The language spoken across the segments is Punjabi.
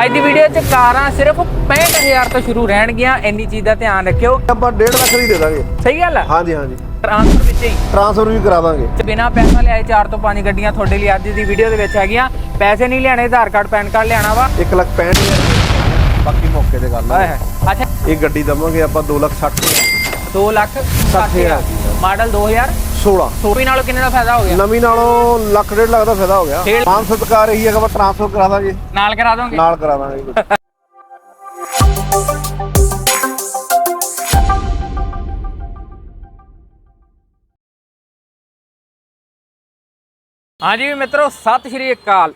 ਅੱਜ ਦੀ ਵੀਡੀਓ 'ਚ ਕਾਰਾਂ ਸਿਰਫ 65000 ਤੋਂ ਸ਼ੁਰੂ ਰਹਿਣਗੀਆਂ ਇੰਨੀ ਚੀਜ਼ ਦਾ ਧਿਆਨ ਰੱਖਿਓ। ਆਪਾਂ 1.5 ਲੱਖ ਦੀ ਦੇ ਦਾਂਗੇ। ਸਹੀ ਗੱਲ ਆ? ਹਾਂਜੀ ਹਾਂਜੀ। ਟ੍ਰਾਂਸਫਰ ਵਿੱਚ ਹੀ। ਟ੍ਰਾਂਸਫਰ ਵੀ ਕਰਾ ਦਾਂਗੇ। ਤੇ ਬਿਨਾ ਪੈਸਾ ਲਿਆਏ 4 ਤੋਂ 5 ਗੱਡੀਆਂ ਤੁਹਾਡੇ ਲਈ ਅੱਜ ਦੀ ਵੀਡੀਓ ਦੇ ਵਿੱਚ ਹੈਗੀਆਂ। ਪੈਸੇ ਨਹੀਂ ਲਿਆਣੇ ਆਧਾਰ ਕਾਰਡ ਪੈਨ ਕਾਰਡ ਲਿਆਣਾ ਵਾ। 1 ਲੱਖ 65000 ਬਾਕੀ ਮੌਕੇ ਤੇ ਲਾਂਗੇ ਹਾਏ ਅੱਛਾ। ਇਹ ਗੱਡੀ ਦਵਾਂਗੇ ਆਪਾਂ 2 ਲੱਖ 60 2 ਲੱਖ 60000 ਮਾਡਲ 2000 16 ਸੋਪੀ ਨਾਲੋਂ ਕਿੰਨੇ ਦਾ ਫਾਇਦਾ ਹੋ ਗਿਆ? ਨਵੀਂ ਨਾਲੋਂ ਲੱਖ ਡੇਢ ਲੱਖ ਦਾ ਫਾਇਦਾ ਹੋ ਗਿਆ। ਡੇਢ- ਮਾਨ ਸਤਕਾਰ ਇਹੀ ਹੈਗਾ ਆਪਾਂ ਟ੍ਰਾਂਸਫਰ ਕਰਾ ਦਾਂਗੇ। ਨਾਲ ਕਰਾ ਦੋਗੇ? ਨਾਲ ਕਰਾ ਦਾਂਗੇ ਹਾਂਜੀ ਮਿੱਤਰੋ ਸਤਿ ਸ਼੍ਰੀ ਅਕਾਲ।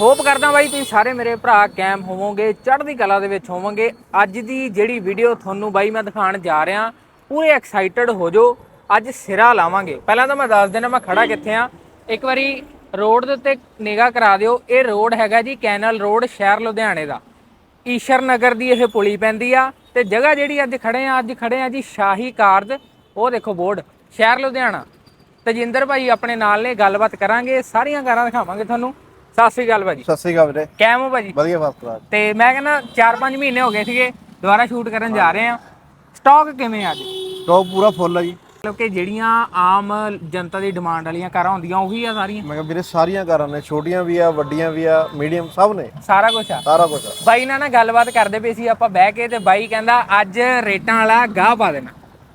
ਹੋਪ ਕਰਦਾ ਬਾਈ ਤੁਸੀਂ ਸਾਰੇ ਮੇਰੇ ਭਰਾ ਕੈਮ ਹੋਵੋਗੇ ਚੜ੍ਹਦੀ ਕਲਾ ਦੇ ਵਿੱਚ ਹੋਵੋਗੇ। ਅੱਜ ਦੀ ਜਿਹੜੀ ਵੀਡੀਓ ਤੁਹਾਨੂੰ ਬਾਈ ਮੈਂ ਦਿਖਾਉਣ ਜਾ ਰਿਹਾ ਪੂਰੇ ਐਕਸਾਈਟਡ ਹੋ ਜਾਓ। ਅੱਜ ਸਿਰਾ ਲਾਵਾਂਗੇ। ਪਹਿਲਾਂ ਤਾਂ ਮੈਂ ਦੱਸ ਦੇਣਾ ਮੈਂ ਖੜਾ ਕਿੱਥੇ ਆ। ਇੱਕ ਵਾਰੀ ਰੋਡ ਦੇ ਉੱਤੇ ਨਿਗਾਹ ਕਰਾ ਦਿਓ। ਇਹ ਰੋਡ ਹੈਗਾ ਜੀ ਕੈਨਲ ਰੋਡ ਸ਼ਹਿਰ ਲੁਧਿਆਣੇ ਦਾ। ਈਸ਼ਰ ਨਗਰ ਦੀ ਇਹ ਪੁਲੀ ਪੈਂਦੀ ਆ ਤੇ ਜਗ੍ਹਾ ਜਿਹੜੀ ਅੱਜ ਖੜੇ ਆ ਅੱਜ ਖੜੇ ਆ ਜੀ ਸ਼ਾਹੀ ਕਾਰਜ। ਉਹ ਦੇਖੋ ਬੋਰਡ ਸ਼ਹਿਰ ਲੁਧਿਆਣਾ। ਤਜਿੰਦਰ ਭਾਈ ਆਪਣੇ ਨਾਲ ਨੇ ਗੱਲਬਾਤ ਕਰਾਂਗੇ। ਸਾਰੀਆਂ ਕਾਰਾਂ ਦਿਖਾਵਾਂਗੇ ਤੁਹਾਨੂੰ। ਸਤਿ ਸ੍ਰੀ ਅਕਾਲ ਭਾਜੀ। ਸਤਿ ਸ੍ਰੀ ਅਕਾਲ ਵੀਰੇ। ਕੈਮ ਹੋ ਭਾਜੀ? ਵਧੀਆ ਫਸਟ ਕਲਾਸ ਤੇ ਮੈਂ ਕਹਿੰਦਾ 4-5 ਮਹੀਨੇ ਹੋ ਗਏ ਸੀਗੇ ਦੁਬਾਰਾ ਸ਼ੂਟ ਕਰਨ ਜਾ ਰਹੇ ਆ। ਸਟਾਕ ਕਿਵੇਂ ਆ ਅੱਜ? ਟੌਪ ਪੂਰਾ ਫੁੱਲ ਆ ਜੀ। ਮਤਲਬ ਕਿ ਜਿਹੜੀਆਂ ਆਮ ਜਨਤਾ ਦੀ ਡਿਮਾਂਡ ਵਾਲੀਆਂ ਕਾਰਾਂ ਹੁੰਦੀਆਂ ਉਹੀ ਆ ਸਾਰੀਆਂ? ਮੈਂ ਕਿਹਾ ਵੀਰੇ ਸਾਰੀਆਂ ਕਾਰਾਂ ਨੇ ਛੋਟੀਆਂ ਵੀ ਆ ਵੱਡੀਆਂ ਵੀ ਆ ਮੀਡੀਅਮ ਸਭ ਨੇ? ਸਾਰਾ ਕੁਝ ਆ। ਸਾਰਾ ਕੁਝ ਆ। ਬਾਈ ਨਾਲ ਨਾ ਗੱਲਬਾਤ ਕਰਦੇ ਪਏ ਸੀ ਆਪਾਂ ਬਹਿ ਕੇ ਤੇ ਬਾਈ ਕਹਿੰਦਾ ਅੱਜ ਰੇਟਾਂ ਵਾਲਾ ਗਾਹ ਪਾ ਦੇਣਾ।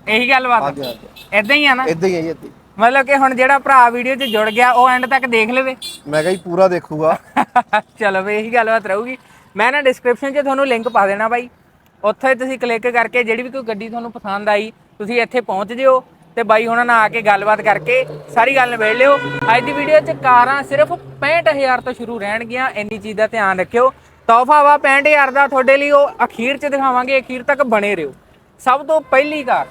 ਇਹੀ ਗੱਲਬਾਤ ਹਾਂਜੀ ਹਾਂਜੀ। ਇਦਾਂ ਹੀ ਆ ਨਾ? ਇਦਾਂ ਹੀ ਆ ਜੀ ਏਦਾਂ ਹੀ। ਮਤਲਬ ਕਿ ਹੁਣ ਜਿਹੜਾ ਭਰਾ ਵੀਡੀਓ 'ਚ ਜੁੜ ਗਿਆ ਉਹ ਐਂਡ ਤੱਕ ਦੇਖ ਲਵੇ। ਮੈਂ ਕਿਹਾ ਜੀ ਪੂਰਾ ਦੇਖੂਗਾ। ਚਲੋ ਵੀ ਇਹੀ ਗੱਲਬਾਤ ਰਹੂਗੀ। ਮੈਂ ਨਾ ਡਿਸਕ੍ਰਿਪਸ਼ਨ 'ਚ ਤੁਹਾਨੂੰ ਲਿੰਕ ਪਾ ਦੇਣਾ ਬਾਈ। ਉੱਥੇ ਤੁਸੀਂ ਕਲਿੱਕ ਕਰਕੇ ਜਿਹੜੀ ਵੀ ਕੋਈ ਗੱਡੀ ਤੁਹਾਨੂੰ ਪਸੰਦ ਆਈ ਤੁਸੀਂ ਇੱਥੇ ਪਹੁੰਚ ਜਿਓ। ਤੇ ਬਾਈ ਹੁਣਾਂ ਨਾਲ ਆ ਕੇ ਗੱਲਬਾਤ ਕਰਕੇ ਸਾਰੀ ਗੱਲ ਨਿਬੇੜ ਲਿਓ। ਅੱਜ ਦੀ ਵੀਡੀਓ 'ਚ ਕਾਰਾਂ ਸਿਰਫ 65000 ਤੋਂ ਸ਼ੁਰੂ ਰਹਿਣਗੀਆਂ ਇੰਨੀ ਚੀਜ਼ ਦਾ ਧਿਆਨ ਰੱਖਿਓ। ਤੋਹਫਾ ਵਾ 65000 ਦਾ ਤੁਹਾਡੇ ਲਈ ਉਹ ਅਖੀਰ 'ਚ ਦਿਖਾਵਾਂਗੇ ਅਖੀਰ ਤੱਕ ਬਣੇ ਰਹੋ। ਸਭ ਤੋਂ ਪਹਿਲੀ ਕਾਰ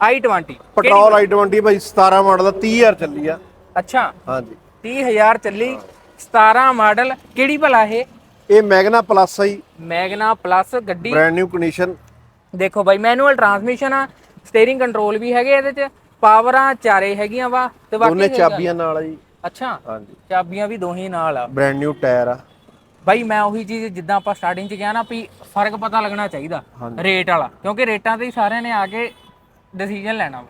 i20 ਪੈਟਰੋਲ i20 ਭਾਈ 17 ਮਾਡਲ ਦਾ 30000 ਚੱਲੀ ਆ। ਅੱਛਾ। ਹਾਂਜੀ। 30000 ਚੱਲੀ 17 ਮਾਡਲ ਕਿਹੜੀ ਭਲਾ ਇਹ? ਇਹ ਮੈਗਨਾ ਪਲੱਸ ਆਈ ਮੈਗਨਾ ਪਲੱਸ ਗੱਡੀ। ਬ੍ਰੈਂਡ ਨਿਊ ਕੰਡੀਸ਼ਨ ਦੇਖੋ ਬਾਈ ਮੈਨੂਅਲ ਟਰਾਂਸਮਿਸ਼ਨ ਆ। ਸਟੀਅਰਿੰਗ ਕੰਟਰੋਲ ਵੀ ਹੈਗੇ ਇਹਦੇ ਚ ਪਾਵਰਾਂ ਚਾਰੇ ਹੈਗੀਆਂ ਵਾ ਤੇ ਦੋਨੇ ਬਾਕੀ ਚਾਬੀਆਂ ਨਾਲ ਆ ਜੀ। ਅੱਛਾ ਹਾਂਜੀ। ਚਾਬੀਆਂ ਵੀ ਦੋਹੀ ਨਾਲ ਆ। ਬ੍ਰੈਂਡ ਨਿਊ ਟਾਇਰ ਆ। ਬਾਈ ਮੈਂ ਉਹੀ ਚੀਜ਼ ਜਿੱਦਾਂ ਆਪਾਂ ਸਟਾਰਟਿੰਗ ਚ ਕਿਹਾ ਨਾ ਵੀ ਫ਼ਰਕ ਪਤਾ ਲੱਗਣਾ ਚਾਹੀਦਾ। ਰੇਟ ਵਾਲਾ ਕਿਉਂਕਿ ਰੇਟਾਂ ਤੇ ਹੀ ਸਾਰਿਆਂ ਨੇ ਆ ਕੇ ਡਿਸੀਜਨ ਲੈਣਾ ਵਾ।